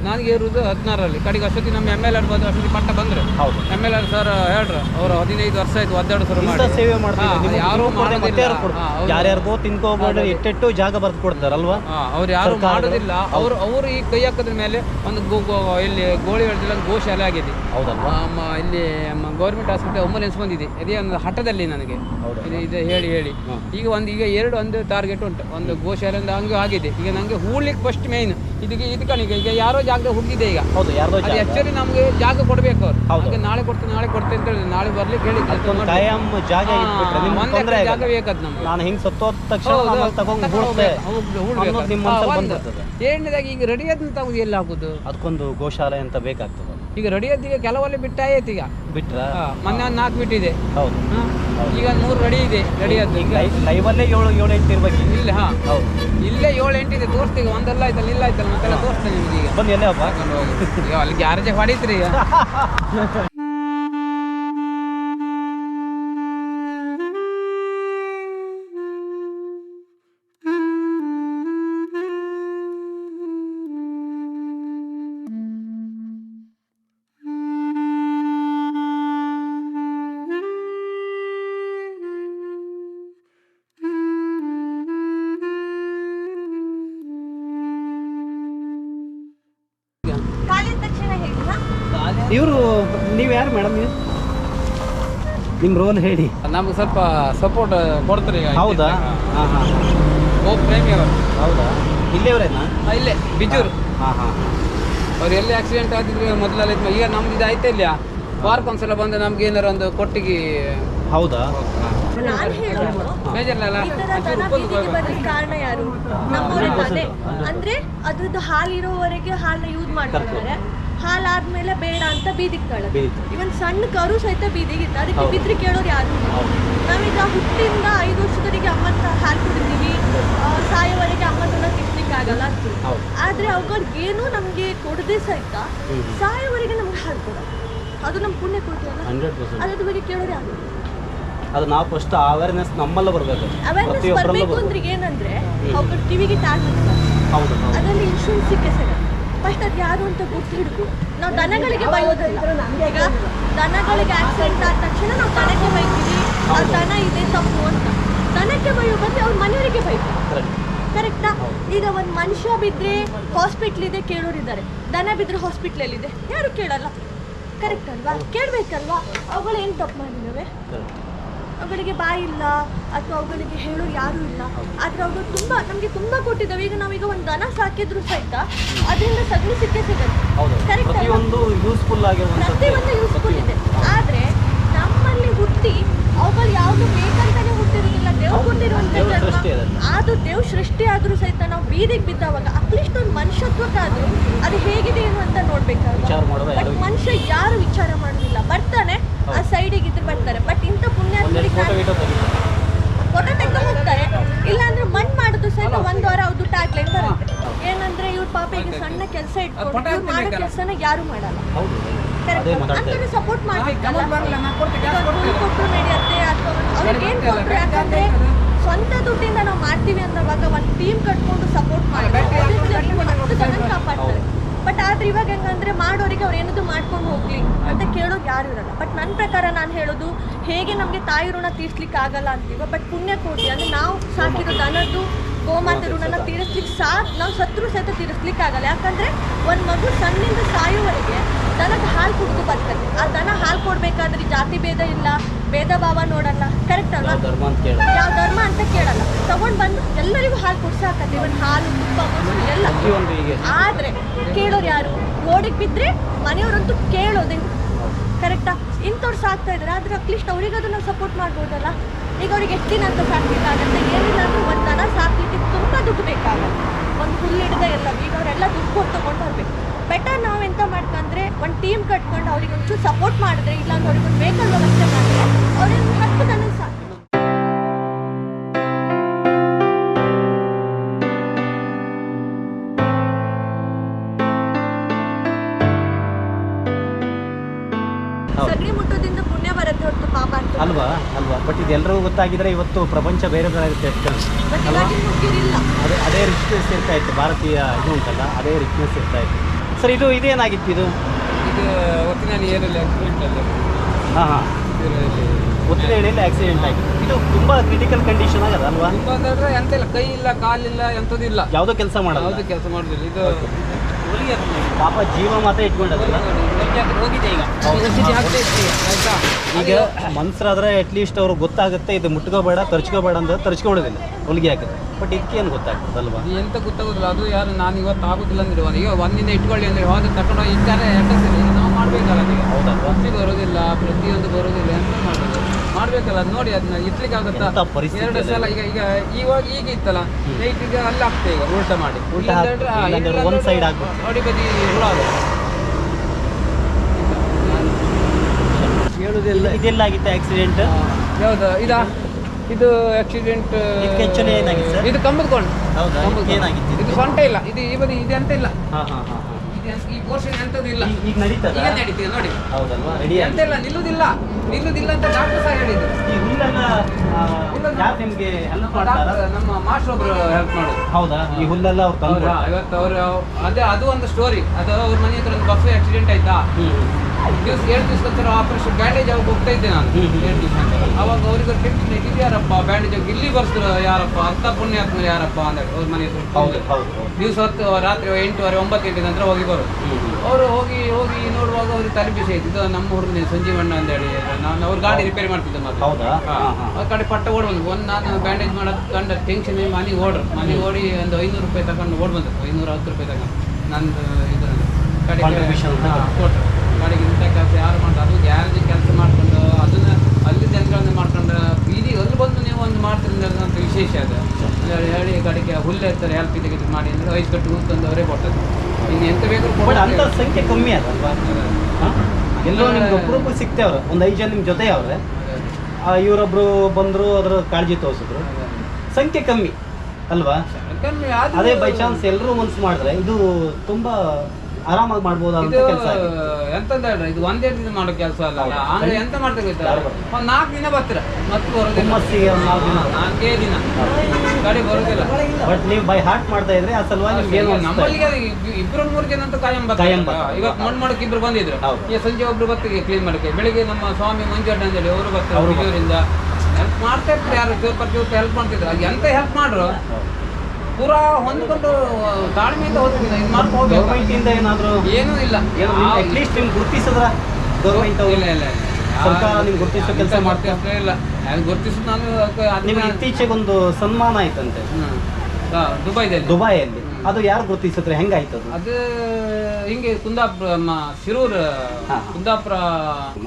ನನಗೆ ಇರುವುದು ಹದಿನಾರರಲ್ಲಿ. ಕಡೆಗೆ ಅಷ್ಟೊತ್ತಿ ನಮ್ಮ ಎಂ ಎಲ್ ಆರ್ ಬಂದ್ರೆ ಅಷ್ಟೊತ್ತಿ ಪಟ್ಟ ಬಂದ್ರೆ. ಹೌದು. ಎಂ ಎಲ್ ಆರ್ ಸರ್ ಹೇಳ್ರು ಅವರು ಹದಿನೈದು ವರ್ಷ ಆಯ್ತು ಒದ್ದಾಡು ಶುರು ಇಂಥ ಮಾಡಿ ಸೇವೆ ಮಾಡ್ತಾರೆ ಹಾ, ನಿಮ್ಗೆ ಯಾರೂ ಕೊಡ್ದೆ ಮತ್ತೆ ಯಾರು ಕೊಡ್ತಾರೆ? ಹಾ, ಹೌದು. ಯಾರ್ಯಾರಿಗೋ ತಿನ್ಕೋಬೇಡ ಇಟ್ಟೆಟ್ಟು ಜಾಗ ಬರ್ದು ಕೊಡ್ತಾರಲ್ವಾ? ಹಾ, ಅವ್ರು ಯಾರು ಸರ್ಕಾರಗಳು- ಮಾಡೋದಿಲ್ಲ. ಅವ್ರು ಅವರು ಈ ಕೈ ಹಾಕಿದ್ರ ಮೇಲೆ ಒಂದು ಗೋ ಗೋ- ಇಲ್ಲಿ ಗೋಳಿ ಹೊಡೆದಿಲ್ಲ ಗೋಶಾಲೆ ಆಗಿದೆ. ಹೌದಲ್ವಾ? ನಮ್ಮ ಇಲ್ಲಿ ಗೌರ್ಮೆಂಟ್ ಆಸ್ಪತ್ರೆ ಆಂಬುಲೆನ್ಸ್ ಬಂದಿದೆ. ಅದೇ ಒಂದು ಹಠದಲ್ಲಿ ನನಗೆ. ಹೌದಾ? ಇದು ಇದು ಹೇಳಿ ಹೇಳಿ. ಈಗ ಒಂದು ಈಗ ಎರಡು ಒಂದು ಟಾರ್ಗೆಟ್ ಉಂಟು. ಒಂದು ಗೋಶಾಲೆ ಒಂದು ಹಂಗೆ ಆಗಿದೆ. ಈಗ ನನಗೆ ಹೂಡ್ಲಿಕ್ಕೆ ಫಸ್ಟ್ ಮೈನ್ ಇದಕ್ಕೆ ಕಣಿಗೆ ಈಗ ಯಾರೋ ಜಾಗ ಹುಡುಗಿದೆ ಈಗ. ಹೌದು ಯಾರೋ ಅದು ಆಕ್ಚುಲಿ ನಮ್ಗೆ ಜಾಗ ಕೊಡ್ಬೇಕು ಅವ್ರು. ಹಾಗೆ ನಾಳೆ ಕೊಡ್ತೀನಿ ನಾಳೆ ಕೊಡ್ತೀನಿ ಅಂತ ಹೇಳಿ ನಾಳೆ ಬರ್ಲಿಕ್ಕೆ ಹೇಳಿ ಜಾಗ ಒಂದು ಜಾಗ ಬೇಕದು ನಮ್ಗೆ. ನಾನು ಹಿಂಗೆ ಸತ್ತೋದ ತಕ್ಷಣ ಹೋಗ್ಬೇಕು. ಈಗ ರೆಡಿ ಆದ್ಮೇಲೆ ತಗೊಂಡು ಎಲ್ಲಿ ಹಾಕುದು ಅದಕ್ಕೊಂದು ಗೋಶಾಲೆ ಅಂತ ಬೇಕಾಗ್ತದೆ. ಈಗ ರೆಡಿ ಆದ ಈಗ ಕೆಲವಲ್ಲಿ ಬಿಟ್ಟಾಯ್ತು ಈಗ. ಬಿಟ್ರ? ಮೊನ್ನೆ ಒಂದು ನಾಲ್ಕು ಬಿಟ್ಟಿದೆ. ಹೌದು. ಈಗ ಒಂದು ಮೂರು ರೆಡಿ ಇದೆ ರೆಡಿ ಆದ್ದು. ಈಗ ಲೈವಲ್ಲೇ ಏಳು ಏಳು ಎಂಟು ಇರ್ಬೇಕು. ಇಲ್ಲಿ ಹಾ. ಹೌದು. ಇಲ್ಲೇ ಏಳು ಎಂಟಿದೆ ತೋರಿಸ್ತೀವಿ. ಒಂದಲ್ಲ ಆಯ್ತಲ್ಲ ಇಲ್ಲ ಆಯ್ತಲ್ಲ ಮತ್ತೆಲ್ಲ ತೋರಿಸ್ತೇನೆ ನಿಮ್ಗೆ ಈಗ. ಬಂದು ಎಲ್ಲೇ ಹಬ್ಬ ಕರ್ಕೊಂಡು ಈಗ ಅಲ್ಲಿ ಗ್ಯಾರೇಜ್ ಹೊಡೀತ್ರಿ ಈಗ. ರೋಲ್ ಹೇಳಿ. ನಮ್ಗೆ ಸ್ವಲ್ಪ ಸಪೋರ್ಟ್ ಕೊಡ್ತಾರೆ ಈಗ ಹೌದಾ? ಹಾಂ ಹಾಂ. ಓ ಪ್ರೇಮಿ ಅವರು. ಹೌದಾ? ಇಲ್ಲೇ ಬಿಜೂರು. ಹಾಂ ಹಾಂ ಅವ್ರು ಎಲ್ಲಿ ಆಕ್ಸಿಡೆಂಟ್ ಆಗಿದ್ರು ಮೊದಲೆಲ್ಲ ಇದ್ಮ- ಈಗ ನಮ್ದು ಇದು ಆಯ್ತಾ ಇಲ್ಲ ವಾರಕ್ಕೊಂದ್ಸಲ ಬಂದು ನಮ್ಗೆ ಏನಾರ ಒಂದು ಕೊಟ್ಟಿಗೆ ಹೌದಾ? ನಾನು ಹೇಳೋದು ಬೇಜಾರಲ್ಲ ಈ ತರ ದನ ಬೀದಿಗೆ ಬರ್ಲಿಕ್ಕೆ ಕಾರಣ ಯಾರು? ನಮ್ಮವರೇ ತಾನೇ ಅಂದ್ರೆ ಅದ್ರದ್ದು ಹಾಲಿರೋವರೆಗೆ ಹಾಲನ್ನ ಯೂಸ್ ಮಾಡ್ತಾರೆ ಹಾಲಾದ್ಮೇಲೆ ಬೇಡ ಅಂತ ಬೀದಿಗೆ ತಳ್ಳೋದು. ಇವನ್ ಸಣ್ಣ ಕರು ಸಹಿತ ಬೀದಿಗೆ ಇತ್ತು ಅದಕ್ಕೆ. ಬಿದ್ರಿ ಕೇಳೋರು ಯಾರು? ನಾವೀಗ ಹುಟ್ಟಿಂದ ಐದು ವರ್ಷದವರೆಗೆ ಅಮ್ಮನ ಹಾಲು ಕುಡಿದೀವಿ ಸಾಯೋವರೆಗೆ ಅಮ್ಮನ ತಿನ್ಲಿಕ್ಕೆ ಆಗಲ್ಲ ಹೌದು. ಆದ್ರೆ ಅವುಗಳಿಗೇನು ನಮ್ಗೆ ಕೊಡದೆ ಸಹಿತ. ಸಾಯೋವರೆಗೆ ನಮ್ಗೆ ಹಾಲು ಕೊಡೋದು ಅದು ನಮ್ ಪುಣ್ಯ ಪರ್ಸೆಂಟ್. ಅದ್ರ ಬಗ್ಗೆ ಕೇಳೋರು ಯಾರು? ಅದು ನಾವು ಫಸ್ಟ್ ಅವೇರ್ನೆಸ್ ನಮ್ಮಲ್ಲ ಬರಬೇಕು. ಅವೇರ್ನೆಸ್ ಬರಬೇಕು ಅಂದ್ರೆ ಏನಂದ್ರೆ ಅವ್ರ ಕಿವಿಗೆ ಟ್ಯಾಗ್ ಹೌದು ಅದರಲ್ಲಿ ಇನ್ಶೂರೆನ್ಸ್ ಸಿಕ್ಕೇ ಸಿಗತ್ತೆ ಫಸ್ಟ್ ಅದು ಯಾರು ಅಂತ ಗೊತ್ತು ಹಿಡಿದು ನಾವು ದನಗಳಿಗೆ ಬೈಯೋದಲ್ಲ ಈಗ ದನಗಳಿಗೆ ಆಕ್ಸಿಡೆಂಟ್ ಆದ ತಕ್ಷಣ ನಾವು ದನಕ್ಕೆ ಬೈತೀವಿ. ಆ ದನ ಇದೆ ತಪ್ಪು ಅಂತ. ದನಕ್ಕೆ ಬೈಯೋ ಬಂದ್ರೆ ಅವ್ರ ಮನೆಯವರಿಗೆ ಬೈತಾರೆ. ಕರೆಕ್ಟಾ ಈಗ ಒಂದು ಮನುಷ್ಯ ಬಿದ್ದರೆ ಹಾಸ್ಪಿಟ್ಲ್ ಇದೆ ಕೇಳೋರಿದ್ದಾರೆ. ದನ ಬಿದ್ದರೆ ಹಾಸ್ಪಿಟ್ಲಲ್ಲಿದೆ ಯಾರು ಕೇಳಲ್ಲ? ಕರೆಕ್ಟ್ ಅಲ್ವಾ? ಕೇಳಬೇಕಲ್ವಾ? ಅವುಗಳು ಏನು ತಪ್ಪು ಮಾಡಿದ್ದಾವೆ ಅವುಗಳಿಗೆ ಬಾಯಿ ಇಲ್ಲ ಅಥವಾ ಅವುಗಳಿಗೆ ಹೇಳೋ ಯಾರೂ ಇಲ್ಲ. ಆದರೆ ಅವುಗಳು ತುಂಬಾ ನಮಗೆ ತುಂಬಾ ಕೊಟ್ಟಿದ್ದಾವೆ ಈಗ ನಾವೀಗ ಒಂದು ದನ ಸಾಕಿದ್ರು ಸಹಿತ ಅದರಿಂದ ಸಗಣಿ ಸಿಕ್ಕೇ ಸಿಗುತ್ತೆ. ಅಲ್ವಾ? ಪ್ರತಿಯೊಂದು ಯೂಸ್ಫುಲ್ ಆಗಿರುವಂಥದ್ದು. ಯೂಸ್ಫುಲ್ ಇದೆ ಆದ್ರೆ ನಮ್ಮಲ್ಲಿ ಹುಟ್ಟಿ ಅವುಗಳು ಯಾವುದು ಬೇಕಂತಾನೆ ಹುಟ್ಟಿರೋದಿಲ್ಲ ದೇವ್ರು ಕೊಟ್ಟಿರುವಂತ ದೇವ್ರ ಜನ್ಮ ಸೃಷ್ಟಿ ಅದಲ್ಲ. ಅದು ದೇವ್ ಸೃಷ್ಟಿ ಆದ್ರೂ ಸಹಿತ ನಾವು ಬೀದಿಗೆ ಬಿದ್ದವಾಗ ಅಟ್ಲೀಸ್ಟ್ ಒಂದು ಮನುಷ್ಯತ್ವಕ್ಕಾದ್ರೂ ಅದು ಹೇಗಿದೆ ಏನು ಅಂತ ನೋಡ್ಬೇಕಲ್ವಾ ವಿಚಾರ ಮಾಡುವ ಬಟ್ ಯಾರು ಇಲ್ಲ. ಮನುಷ್ಯ ಯಾರು ವಿಚಾರ ಮಾಡೋದಿಲ್ಲ ಬರ್ತಾನೆ ಆ ಸೈಡಿಗೆ ಇದ್ರೆ ಬರ್ತಾರೆ ಬಟ್ ಇಂಥ ಒಂದೆರಡು ಪುಣ್ಯಾತ್ಮರಿಗೆ ಫೋಟೋ ಗೀಟೋ ಫೋಟೋ ತೆಗೆದು ಹೋಗ್ತಾರೆ. ಇಲ್ಲಾಂದ್ರೆ ಮಣ್ಣು ಮಾಡುದು ಸರ್ ಒಂದು ವಾರ ಅವ್ರು ಟ್ಯಾಗ್ಲೈನ್ ಬರುತ್ತೆ. ಏನಂದ್ರೆ ಇವ್ರ ಪಾಪ ಈಗ ಸಣ್ಣ ಕೆಲಸ ಇಟ್ಕೊಂಡು ಇವ್ರು ಮಾಡೋ ಕೆಲಸನ ಯಾರು ಮಾಡಲ್ಲ. ಹೌದು. ಕರೆಕ್ಟ್ ಮಾತಾಡ್ತಾ ಸಪೋರ್ಟ್ ಮಾಡ್ಬೇಕಲ್ಲ ನಡೆಯುತ್ತೆ ಅಥವಾ ಅವ್ರಿಗೆ ಏನ್ ಕೊಟ್ರು? ಯಾಕಂದ್ರೆ ಸ್ವಂತ ದುಡ್ಡಿಂದ ನಾವು ಮಾಡ್ತೀವಿ ಅನ್ನೋವಾಗ ಒಂದು ಟೀಮ್ ಕಟ್ಕೊಂಡು ಸಪೋರ್ಟ್ ಮಾಡಿ ಹತ್ತು ಜನ ಕಾಪಾಡ್ತಾರೆ. ಆದ್ರೆ ಇವಾಗ ಹೆಂಗಂದ್ರೆ ಮಾಡೋರಿಗೆ ಅವ್ರು ಏನದು ಮಾಡ್ಕೊಂಡು ಹೋಗ್ಲಿ ಅಂತ ಕೇಳೋದು ಯಾರು ಇರಲ್ಲ. ಬಟ್ ನನ್ನ ಪ್ರಕಾರ ನಾನು ಹೇಳೋದು ಹೇಗೆ ನಮಗೆ ತಾಯಿ ಋಣ ತೀರ್ಸ್ಲಿಕ್ಕೆ ಆಗಲ್ಲ ಅಂತೀವ ಬಟ್ ಪುಣ್ಯ ಕೋಟಿ ಅಂದ್ರೆ ನಾವು ಸಾಕಿರೋ ದನದ್ದು ಗೋಮಾತೆ ಋಣನ ತೀರಿಸ್ಲಿಕ್ಕೆ ಸಾ ನಾವು ಶತ್ರು ಸಹಿತ ತೀರಿಸ್ಲಿಕ್ಕೆ ಆಗಲ್ಲ. ಯಾಕಂದ್ರೆ ಒಂದು ಮಗು ಸಣ್ಣಿಂದ ಸಾಯುವವರೆಗೆ ದನದ ಹಾಲು ಕುಡಿದು ಬರ್ತದೆ. ಆ ದನ ಹಾಲು ಕೊಡ್ಬೇಕಾದ್ರೆ ಜಾತಿ ಭೇದ ಇಲ್ಲ ಭೇದ ಭಾವ ನೋಡಲ್ಲ. ಕರೆಕ್ಟ್ ಅಲ್ಲ ಯಾವ ಧರ್ಮ ಅಂತ ಕೇಳಲ್ಲ. ತಗೊಂಡ್ ಬಂದು ಎಲ್ಲರಿಗೂ ಹಾಲು ಕುಡ್ಸಾಕತ್ತೆ ಇವನ್ ಹಾಲು ತುಪ್ಪ ಮೊಸರು ಎಲ್ಲ. ಆದ್ರೆ ಕೇಳೋರು ಯಾರು? ರೋಡಿಗೆ ಬಿದ್ರೆ ಮನೆಯವರಂತೂ ಕೇಳೋದೇ ಕರೆಕ್ಟಾ ಇಂಥವ್ರು ಸಾಕ್ತಾ ಇದ್ದಾರೆ ಆದ್ರೆ ಅಟ್ಲೀಸ್ಟ್ ಅವ್ರಿಗಾದ್ರೂ ನಾವು ಸಪೋರ್ಟ್ ಮಾಡ್ಬೋದಲ್ಲ? ಈಗ ಅವ್ರಿಗೆ ಎಷ್ಟು ದಿನ ಅಂತ ಸಾಕ್ಲಿಕ್ಕಾಗತ್ತೆ ಏನಿಲ್ಲ ಅಂದ್ರೆ ಒಂದು ದನ ಸಾಕ್ಲಿಕ್ಕೆ ತುಂಬಾ ದುಡ್ಡು ಬೇಕಾಗತ್ತೆ. ಒಂದು ಹುಲ್ಲು ಹಿಡ್ದೆ ಎಲ್ಲ ಈಗ ಅವರೆಲ್ಲ ದುಡ್ಡು ಕೊಟ್ಟು ತಗೊಂಡು ಹೋಗ್ಬೇಕು. ಬೆಟರ್ ನಾವು ಎಂತ ಮಾಡ್ಕಂದ್ರೆ ಒಂದು ಟೀಮ್ ಕಟ್ಕೊಂಡು ಅವ್ರಿಗೆ ಒಂಚೂರು ಸಪೋರ್ಟ್ ಮಾಡಿದ್ರೆ, ಇಲ್ಲಾಂದ್ರೆ ಅವ್ರಿಗೆ ಒಂದು ವೆಹಿಕಲ್ ವ್ಯವಸ್ಥೆ ಮಾಡಿದ್ರೆ ಅವ್ರಿಗೆ ಇದೆಲ್ಲರಿಗೂ ಗೊತ್ತಾಗಿದ್ರೆ ಇವತ್ತು ಪ್ರಪಂಚ ಬೇರೆ ಬೇರೆ ಇರುತ್ತೆ ಅದೇ ಅದೇ ರಿಚ್ನೆಸ್ ಇರ್ತಾ ಇತ್ತು. ಭಾರತೀಯ ಇದು ಉಂಟಲ್ಲ ಅದೇ ರಿಚ್ನೆಸ್ ಇರ್ತಾ ಇತ್ತು. ಸರ್ ಇದು ಇದೇನಾಗಿತ್ತು ಇದು? ಇದು ಒತ್ತಿನ ಏರಲ್ಲಿ ಆಕ್ಸಿಡೆಂಟ್ ಅಲ್ಲ. ಹಾಂ ಹಾಂ. ಒತ್ತಿನ ಎಳೆಯಲ್ಲಿ ಆಕ್ಸಿಡೆಂಟ್ ಆಗಿದೆ ಇದು ತುಂಬ ಕ್ರಿಟಿಕಲ್ ಕಂಡೀಷನ್ ಆಗದ ಅಲ್ವಾ? ಎಂತ ಇಲ್ಲ ಕೈ ಇಲ್ಲ ಕಾಲಿಲ್ಲ ಎಂಥದ್ದು ಇಲ್ಲ. ಯಾವುದೋ ಕೆಲಸ ಮಾಡೋದು ಯಾವುದು ಕೆಲಸ ಮಾಡೋದಿಲ್ಲ. ಇದು ಪಾಪ ಜೀವ ಮಾತ್ರ ಇಟ್ಕೊಂಡದಲ್ಲ ಹೋಗಿದೆ ಈಗ? ಹೌದು. ಆಯ್ತಾ? ಈಗ ಮನ್ಸರಾದ್ರೆ ಅಟ್ಲೀಸ್ಟ್ ಅವ್ರಿಗೆ ಗೊತ್ತಾಗುತ್ತೆ ಇದು ಮುಟ್ಕೋಬೇಡ ತರ್ಚ್ಕೋಬೇಡ ಅಂತ ತರ್ಚ್ಕೊಂಡಿದ್ದೀನಿ ಹೊಲಿಗೆ ಹಾಕಿದ್ರೆ ಬಟ್ ಇದಕ್ಕೇನು ಗೊತ್ತಾಗ್ತದಲ್ವಾ? ಎಂತ ಗೊತ್ತಾಗೋದಿಲ್ಲ. ಅದು ಯಾರು ನಾನು ಇವತ್ತು ಆಗುದಿಲ್ಲ ಅಂದ್ರೆ ಈಗ ಒಂದಿನ ಇಟ್ಕೊಳ್ಳಿ ಅಂದ್ರೆ ಹೋದ್ರೆ ತಗೊಂಡು ಹೋಗಿ ಇದ್ದಾರೆ ನಾವು ಮಾಡ್ಬೇಕಲ್ಲ ಹೌದಲ್ವಾ? ಪ್ರತಿ ಬರೋದಿಲ್ಲ ಪ್ರತಿಯೊಂದು ಬರೋದಿಲ್ಲ ಎಂತ ಮಾಡೋದು ಮಾಡ್ಬೇಕಲ್ಲ ಅದು ನೋಡಿ ಅದನ್ನ ಇಟ್ಲಿಕ್ಕೆ ಆಗುತ್ತಾ ಎರಡು ಸಲ ಈಗ ಈಗ ಇವಾಗ ಈಗ ಇತ್ತಲ್ಲ ನೈಟ್ ಈಗ ಅಲ್ಲಿ ಆಗ್ತದೆ ಈಗ ಊಟ ಮಾಡಿ. ಉಲ್ಟಾ ಆಗ್ಬೇಕು. ನೋಡಿ ಬದಿ ಹುಳ. ಹೇಳುದಿಲ್ಲ ಇದೆಲ್ಲ ಆಗಿತ್ತು ಆಕ್ಸಿಡೆಂಟ್ ಹೌದಾ ಇದಾ? ಇದು ಆಕ್ಸಿಡೆಂಟ್ ಇದು ಕಂಬದ ಕೊಂಡು. ಏನಾಗಿತ್ತು ಇದು? ಸೊಂಟ ಇಲ್ಲ ಇದು ಈ ಬದಿ ಇದೆ ಅಂತ ಇಲ್ಲ. ಹಾಂ ಹಾಂ ಹಾಂ. ಈ ಪೋರ್ಷನ್ ಎಂತದ್ದು ಇಲ್ಲ ಈಗ ನಡೀತದ? ಈಗ ನಡೀತಿದೆ ನೋಡಿ. ಹೌದಲ್ವಾ? ರೆಡಿ ಎಂತ ಇಲ್ಲ ನಿಲ್ಲುದಿಲ್ಲ ನಿಲ್ಲುದಿಲ್ಲ ಅಂತ ಡಾಕ್ಟರ್ ಸಹ ಹೇಳಿದ್ರು. ಈ ಹುಲ್ಲನ್ನ ಯಾರು ನಿಮಗೆ ಹೆಲ್ಪ್ ಮಾಡ್ತಾರ? ಡಾಕ್ಟರ್ ನಮ್ಮ ಮಾಸ್ಟರ್ ಒಬ್ರು ಹೆಲ್ಪ್ ಮಾಡೋದು ಹೌದಾ? ಈ ಹುಲ್ಲೆಲ್ಲ ಅವ್ರು ತಂದು ಹೌದಾ? ಇವತ್ತು ಅವರು ಅದೇ ಅದು ಒಂದು ಸ್ಟೋರಿ ಅದು ಅವ್ರ ಮನೆ ಹತ್ರ ಒಂದು ಬಫೆ ಆಕ್ಸಿಡೆಂಟ್ ಆಯ್ತಾ ದಿವಸ ಏಳು ದಿವಸಕ್ಕೊಂದ್ಸಲ ಆಪರೇಷನ್ ಬ್ಯಾಂಡೇಜ್ ಆಗಿ ಹೋಗ್ತಾ ಇದ್ದೆ ನಾನು. ದಿವಸ ಅವಾಗ ಅವ್ರಿಗೆ ಟೆನ್ಷನ್ ಯಾರಪ್ಪ ಬ್ಯಾಂಡೇಜ್ ಆಗಿ ಇಲ್ಲಿ ಬರ್ಸಿದ್ರು ಯಾರಪ್ಪ ಅಂತ ಪುಣ್ಯಾತ್ಮ ಯಾರಪ್ಪ ಅಂತ ಅವ್ರ ಮನೆ ಹತ್ರ ದಿವಸ ಹೊತ್ತು ರಾತ್ರಿ ಎಂಟುವರೆ ಒಂಬತ್ತು ಗಂಟೆ ನಂತರ ಹೋಗಿ ಬರು. ಅವರು ಹೋಗಿ ಹೋಗಿ ನೋಡುವಾಗ ಅವ್ರಿಗೆ ತಲೆ ಬಿಸಿ ಆಯ್ತು. ನಮ್ಮ ಹುಡುಗನೇ ಸಂಜೀವಣ್ಣ ಅಂತ ಹೇಳಿ ನಾನು ಅವ್ರ ಗಾಡಿ ರಿಪೇರಿ ಮಾಡ್ತಿದ್ದೆ ಹಾ. ಆ ಕಡೆ ಪಟ್ಟ ಓಡ್ ಬಂದು ಒಂದು ನಾನು ಬ್ಯಾಂಡೇಜ್ ಮಾಡೋದು ಕಂಡ ಟೆನ್ಷನ್ ಮನೆಗೆ ಓಡ್ರು. ಮನೆಗೆ ಓಡಿ ಒಂದು ಐನೂರು ರೂಪಾಯಿ ತಗೊಂಡು ಓಡ್ ಬಂದು ಐನೂರ ಹತ್ತು ರೂಪಾಯಿ ತಗೊಂಡು. ನಂದು ಇದು ಕಡೆ ಕೊಟ್ಟರು ಗಾಡಿಗೆ ಇಂಥ ಕೆಲಸ ಯಾರು ಮಾಡ್ತಾರೆ ಅದು ಗ್ಯಾರೇಜ್ ಕೆಲಸ ಮಾಡ್ಕೊಂಡು ಅದನ್ನ ಅಲ್ಲಿ ಜನಗಳನ್ನ ಮಾಡ್ಕೊಂಡು ಬೀದಿ ಅಲ್ಲಿ ಬಂದು ನೀವು ಒಂದು ಮಾಡ್ತೀರಿ ಅಂತ ವಿಶೇಷ ಅದು. ಹೇಳಿ- ಕಡೆಗೆ ಹುಲ್ಲು ಇರ್ತಾರೆ ಹೆಲ್ಪ್ ಇದು ಮಾಡಿ ಅಂದ್ರೆ ಐದು ಕಟ್ಟು ತಂದು ಅವರೇ ಕೊಟ್ಟದ್ದು. ಇನ್ನು ಎಂತ ಬೇಕಾದ್ರೂ ಬಟ್ ಅಂತ ಸಂಖ್ಯೆ ಕಮ್ಮಿ ಅದಲ್ವಾ ಹಾ? ಎಲ್ಲೋ ನಿಮ್ಗೆ ಒಬ್ರೊಬ್ರು ಸಿಗ್ತೇವ್ರೆ ಒಂದು ಐದು ಜನ ನಿಮ್ಮ ಜೊತೆ ಅವ್ರೆ ಇವರೊಬ್ರು ಬಂದ್ರು ಅದ್ರ ಕಾಳಜಿ ತೋರಿಸಿದ್ರು. ಸಂಖ್ಯೆ ಕಮ್ಮಿ ಅಲ್ವಾ? ಅದೇ ಬೈ ಚಾನ್ಸ್ ಎಲ್ಲರೂ ಮನ್ಸು ಮಾಡಿದ್ರೆ ಇದು ತುಂಬಾ ಆರಾಮಾಗಿ ಮಾಡ್ಬೋದಾದಂತ ಇದು ಕೆಲಸ ಎಂತಂದ ಹೇಳ್ರಿ ಇದು ಒಂದೇ ದಿನ ಮಾಡೋ ಕೆಲಸ ಅಲ್ಲ. ಅಂದ್ರೆ ಎಂತ ಮಾಡ್ತೇವೆ ಗೊತ್ತಾ? ಒಂದ್ ನಾಲ್ಕು ದಿನ ಬರ್ತೀರ? ಮತ್ತೆ ಬರೋದಿಲ್ಲ. ಹುಮ್ಮಸ್ಸಿಗೆ ಒಂದು ನಾಲ್ಕು ದಿನ ನಾಲ್ಕೇ ದಿನ. ಗಾಡಿ ಬರೋದಿಲ್ಲ. ಬಟ್ ನೀವು ಬೈ ಹಾರ್ಟ್ ಮಾಡ್ತಾ ಇದ್ರೆ ಆ ಸಲುವಾಗಿ ನಿಮ್ಗೆ ಏನು ಅನ್ಸ್ತಾ? ಇಬ್ರು- ಇಬ್ರು ಮೂರು ಜನ ಅಂತ ಕಾಯಂ ಕಾಯಂ ಬರ್ತಾರೆ. ಬರ್ತಾರೆ. ಇವತ್ತು ಮಣ್ಣು ಮಾಡಕ್ಕೆ ಇಬ್ರು ಬಂದಿದ್ರು. ಹೌದು. ಈಗ ಸಂಜೆ ಒಬ್ರು ಬರ್ತಾರೆ ಕ್ಲೀನ್ ಮಾಡಕ್ಕೆ. ಬೆಳಿಗ್ಗೆ ನಮ್ಮ ಸ್ವಾಮಿ ಮಂಜುಅಡ್ಡ ಅಂತೇಳಿ ಅವರು ಬರ್ತಾರೆ ಅವ್ರು ಬಿಜೂರಿಂದ ಹೆಲ್ಪ್ ಮಾಡ್ತಾ ಇರ್ತಾರೆ ಯಾರು ಚೂರು ಹೆಲ್ಪ್ ಮಾಡ್ತಿದ್ರು. ಅದು ಎಂತ ಹೆಲ್ಪ್ ಮಾಡ್ರು. ಪೂರಾ ಹೊಂದ್ಕೊಂಡು ತಾಳ್ಮೆಯಿಂದ ಹೋಗ್ತಿದ್ದ ಇದು ಮಾಡ್ಕೊಂಡು ಹೋಗ್ಬೇಕು. ಇಂದ ಏನಾದ್ರು ಏನೂ ಇಲ್ಲ. ಅಟ್ಲೀಸ್ಟ್ ನಿಮ್ಗೆ ಗುರುತಿಸಿದ್ರ ಗೌರ್ಮೆಂಟ್ ಇಲ್ಲ ಇಲ್ಲ. ಸರ್ಕಾರ ನಿಮ್ಗೆ ಗುರುತಿಸೋ ಕೆಲಸ ಮಾಡ್ತೀವಿ ಮಾಡ್ತಾ ಇಲ್ಲ. ಅದು ಗುರುತಿಸು ನಾನು ನಿಮ್ಗೆ ನಿಮಗೆ ಇತ್ತೀಚೆಗೆ ಒಂದು ಸನ್ಮಾನ ಆಯ್ತಂತೆ. ದುಬೈದಲ್ಲಿ. ದುಬೈಯಲ್ಲಿ. ಅದು ಯಾರು ಗುರುತಿಸಿದ್ರೆ ಹೆಂಗಾಯ್ತು ಅದು? ಹಿಂಗೆ ಕುಂದಾಪುರ ಮ, ಶಿರೂರ್. ಕುಂದಾಪುರ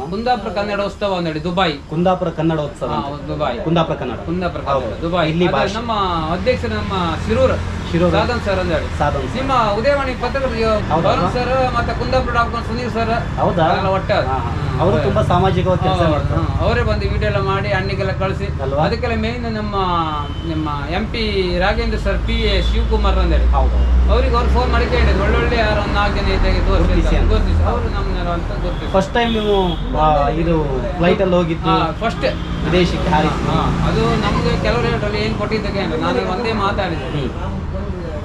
ಕುಂದಾಪುರ. ಕನ್ನಡೋತ್ಸವ ನಡಿ ದುಬೈ ಕುಂದಾಪುರ ಕನ್ನಡೋತ್ಸವ ಹಾ, ಅಂತ. ದುಬೈ ಕುಂದಾಪುರ ಕನ್ನಡ. ಕುಂದಾಪುರ ಹೌದು. ಕನ್ನಡ, ದುಬೈ ಇಲ್ಲಿ ಅದು ಭಾಷೆ. ನಮ್ಮ ಅಧ್ಯಕ್ಷರು ನಮ್ಮ ಶಿರೂರ್. ಶಿರೂರ್ ಸಾಧನ್ ಸರ್ ಅಂದೇಳಿ ಸಾಧನ್ ಸರ್. ನಿಮ್ಮ ಉದಯವಾಣಿ ಪತ್ರಕರ್ತರು ಹೌದಾ? ಭರತ್ ಸರ್ ಮತ್ತೆ ಕುಂದಾಪುರ ಡಾಕ್ಟರ್ ಸುನೀಲ್ ಸರ್ ಹೌದಾ? ಒಟ್ಟ ಒಟ್ಟು ಹಾ, ಹಾ. ಅವರು ತುಂಬಾ ಸಾಮಾಜಿಕವಾಗಿ ಕೆಲಸ ಹೌದು, ಮಾಡ್ತಾರೆ. ಅವರೇ ಬಂದು ವಿಡಿಯೋ ಎಲ್ಲ ಮಾಡಿ ಅಣ್ಣಿಗೆಲ್ಲ ಕಳಿಸಿ. ಅಲ್ವಾ? ಅದಕ್ಕೆಲ್ಲ ಮೇನ್ ನಮ್ಮ ನಿಮ್ಮ M P Raghavendra sir P A Shivakumar ಅಂದೇಳಿ ಹೌದು ಅವ್ರಿಗೆ ಅವ್ರು ಫೋನ್ ಮಾಡಿ ಕೇಳಿದ್ರು. ಒಳ್ಳೊಳ್ಳೆ ಯಾರು ಒಂದು ನಾಲ್ಕು ಜನ ಇದ್ದಾಗೆ ಗುರುತಿಸಿ ತೋರಿಸಿ ಅಂತ. ಅವರು ನಮ್ಮನ್ನೆಲ್ಲ ಅಂತ ಗುರುತಿಸಿ. ಫಸ್ಟ್ ಟೈಮ್ ನೀವು ಆ, ಇದು ಫ್ಲೈಟ್ ಅಲ್ಲಿ ಹೋಗಿದ್ದು? ಫಸ್ಟ್ ವಿದೇಶಕ್ಕೆ ಹಾರಿಸಿ ಅದು ನಮ್ಗೆ ಕೆಲವರು ಹೇಳಿ ಏನ್ ಕೊಟ್ಟಿದ್ದಕ್ಕೆ ನಾನು ಒಂದೇ ಮಾತಾಡಿದೆ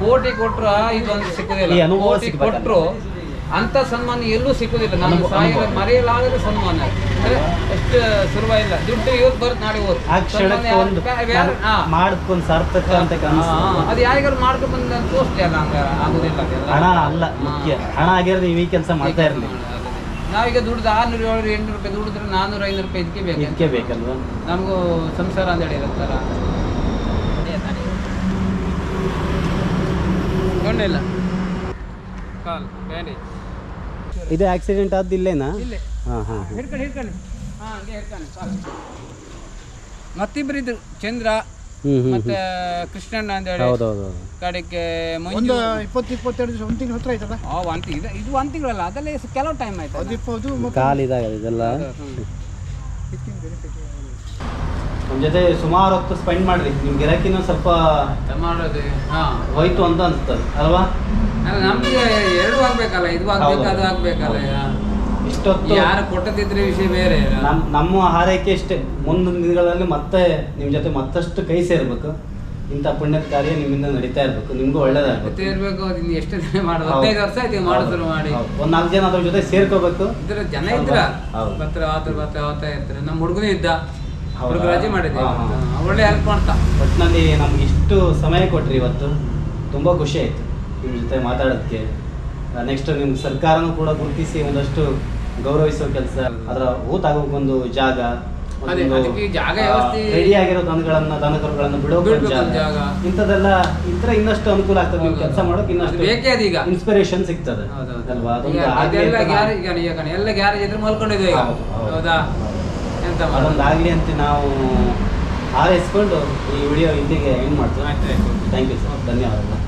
ಕೋಟಿ ಕೊಟ್ರ ಇದೊಂದು ಸಿಕ್ಕುದಿಲ್ಲ. ಕೋಟಿ ಕೊಟ್ಟರು ಅಂತ ಸನ್ಮಾನ ಎಲ್ಲೂ ಸಿಕ್ಕುದಿಲ್ಲ. ನಾನು ಸಾಯಲ ಮರೆಯಲಾಗದ ಸನ್ಮಾನ. ಅಂದ್ರೆ ಎಷ್ಟು ಸುಲಭ ಇಲ್ಲ ದುಡ್ಡು ಇವತ್ತು ಬರುತ್ತೆ ನಾಳೆ ಒಂದು ಮಾಡಿದ್ಕೊಂದು ಸಾರ್ಥಕ ಅಂತ. ಅದು ಯಾರಿಗಾರು ಮಾಡ್ಕೊಂಡು ಬಂದ ತೋರಿಸ್ಲಿ ಅಲ್ಲ ಹಂಗ ಆಗುದಿಲ್ಲ ಹಣ ಅಲ್ಲ ಮುಖ್ಯ. ಹಣ ಆಗಿರೋದು ಈ ಕೆಲಸ ಮಾಡ್ತಾ ಇರಲಿ. ನಾವೀಗ ದುಡ್ದು ಆರ್ನೂರು ಏಳ್ನೂರು ಎಂಟು ರೂಪಾಯಿ ದುಡಿದ್ರೆ ನಾನ್ನೂರು ಐನೂರು ರೂಪಾಯಿ ಇದಕ್ಕೆ ಬೇಕು ಇದಕ್ಕೆ ಬೇಕಲ್ವಾ? ನಮಗೂ ಸಂಸಾರ ಅಂತ ಹೇಳಿ ಇರುತ್ತಲ್ಲ ಇಲ್ಲ. ಕಾಲ್ ಬೇನೆ ಇದು ಆಕ್ಸಿಡೆಂಟ್ ಆದ್ದು ಇಲ್ಲೇನಾ? ಇಲ್ಲೇ. ಹಾಂ ಹಾಂ ಹಿಡ್ಕೊಂಡು ಹಿಡ್ಕೊಂಡು ಹಾಂ ಹಂಗೆ ಹಿಡ್ಕೊಂಡು ಮತ್ತಿಬ್ಬರು ಮತ್ತಿಬ್ಬರಿದ್ರು ಚಂದ್ರ ಮತ್ತೆ ಕೃಷ್ಣಣ್ಣ ಅಂತೇಳಿ ಹೌದೌದು ಕಡೆಗೆ ಒಂದು ಮಂಜು ಇಪ್ಪತ್ತು ಇಪ್ಪತ್ತೆರಡು ದಿವಸ ಒಂದು ತಿಂಗಳು ಹತ್ರ ಆಯ್ತಲ್ಲ? ಆ, ಒಂದ್ ಇದು ಇದು ಒಂದು ತಿಂಗಳಲ್ಲ ಅದಲ್ಲೇ ಕೆಲವು ಟೈಮ್ ಆಯ್ತು ಅದು ಇಪ್ಪತ್ತು ಕಾಲು ಇದಾಗ ಇದೆಲ್ಲ. ನಮ್ಮ ಜೊತೆ ಸುಮಾರು ಹೊತ್ತು ಸ್ಪೆಂಡ್ ಮಾಡ್ರಿ. ನಿಮ್ ಗಿರಾಕಿನೂ ಸ್ವಲ್ಪ ಮಾಡೋದು? ಹಾ. ಹೋಯ್ತು ಅಂತ ಅನ್ಸ್ತದೆ ಅಲ್ವಾ? ನಮ್ಗೆ ಎರಡು ಆಗ್ಬೇಕಲ್ಲ ಇದು ಆಗ್ಬೇಕು ಅದು ಆಗ್ಬೇಕಲ್ಲ ಇಷ್ಟೊತ್ತು ಯಾರು ಕೊಟ್ಟದಿದ್ರೆ ವಿಷಯ ಬೇರೆ? ನಮ್ ನಮ್ಮ ಹಾರೈಕೆ ಇಷ್ಟೇ. ಮುಂದಿನ ದಿನಗಳಲ್ಲಿ ಮತ್ತೆ ನಿಮ್ಮ ಜೊತೆ ಮತ್ತಷ್ಟು ಕೈ ಸೇರ್ಬೇಕು. ಇಂಥ ಪುಣ್ಯದ ಕಾರ್ಯ ನಿಮ್ಮಿಂದ ನಡೀತಾ ಇರ್ಬೇಕು. ನಿಮ್ಗೂ ಒಳ್ಳೇದಾಗಬೇಕು. ಇರ್ಬೇಕು ಅದು ಇನ್ನು ಎಷ್ಟು ದಿನ ಮಾಡೋದು. ಹೌದು. ಹದಿನೈದು ವರ್ಷ ಆಯ್ತು ಮಾಡೋ. ಒಂದ್ ನಾಲ್ಕು ಜನ ಅದ್ರ ಜೊತೆ ಸೇರ್ಕೋಬೇಕು. ಇದ್ರ ಜನ ಇದ್ರ. ಬತ್ರ ಆತರ ಬತ್ರ ಆತ ಇರ್ತಾರೆ ನಮ್ಮ ಹುಡುಗನೂ ಇದ್ದ? ಹುಡುಗ ರಜೆ ಮಾಡಿದ್ದೆ ಒಳ್ಳೆ ಹೆಲ್ಪ್ ಮಾಡ್ತಾ. ಒಟ್ಟಿನಲ್ಲಿ ನಮ್ಗೆ ಇಷ್ಟು ಸಮಯ ಕೊಟ್ರಿ ಇವತ್ತು. ತುಂಬಾ ಖುಷಿ ಆಯ್ತು ನಿಮ್ಮ ಜೊತೆ ಮಾತಾಡೋದಕ್ಕೆ. ನೆಕ್ಸ್ಟ್ ನಿಮ್ಮ ಸರ್ಕಾರನೂ ಕೂಡ ಗುರುತಿಸಿ ಒಂದಷ್ಟು ಗೌರವಿಸೋ ಕೆಲಸ ಅದರ ಊತಾಗೋಕೊಂದು ಜಾಗ ಅದೇ, ಅದಕ್ಕೆ ಜಾಗ ವ್ಯವಸ್ಥೆ- ರೆಡಿ ಆಗಿರೋ ದನಗಳನ್ನ ದನಕರುಗಳನ್ನ ಬಿಡೋ ಬಿಡ್ಬೇಕು ಒಂದ್ ಜಾಗ. ಇಂಥದ್ದೆಲ್ಲ ಇಂಥ ಇನ್ನಷ್ಟು ಅನುಕೂಲ ಆಗ್ತದೆ. ನೀವು ಹೌದು. ಕೆಲಸ ಮಾಡೋಕೆ ಅದು ಇನ್ನಷ್ಟು ಬೇಕೇ ಅದು ಈಗ. ಇನ್ಸ್ಪಿರೇಷನ್ ಸಿಗ್ತದೆ. ಹೌದೌದು. ಅಲ್ವಾ? ಅದೊಂದು ಈಗ ಆಗ್ಲಿ ಅದೆಲ್ಲ ಅಂತ ಗ್ಯಾರೇಜ್ ನಾವು- ಈಗ ಈಗ ಎಲ್ಲ ಗ್ಯಾರೇಜ್ ಇದ್ರೆ ಮಲ್ಕೊಂಡಿದ್ದೆ ಈಗ. ಹೌದು, ಹೌದು. ಹೌದಾ? ಎಂತ ಮಾಡೋದು ಅದೊಂದು ಆಗ್ಲಿ ಅಂತ ನಾವು ಹಾರೈಸ್ಕೊಂಡು ಈ ವಿಡಿಯೋ ಇಲ್ಲಿಗೆ ಎಂಡ್ ಮಾಡ್ತೀವಿ. ಆಯ್ತು ಆಯ್ತು. ಥ್ಯಾಂಕ್ ಯು ಸರ್ ಧನ್ಯವಾದಗಳು.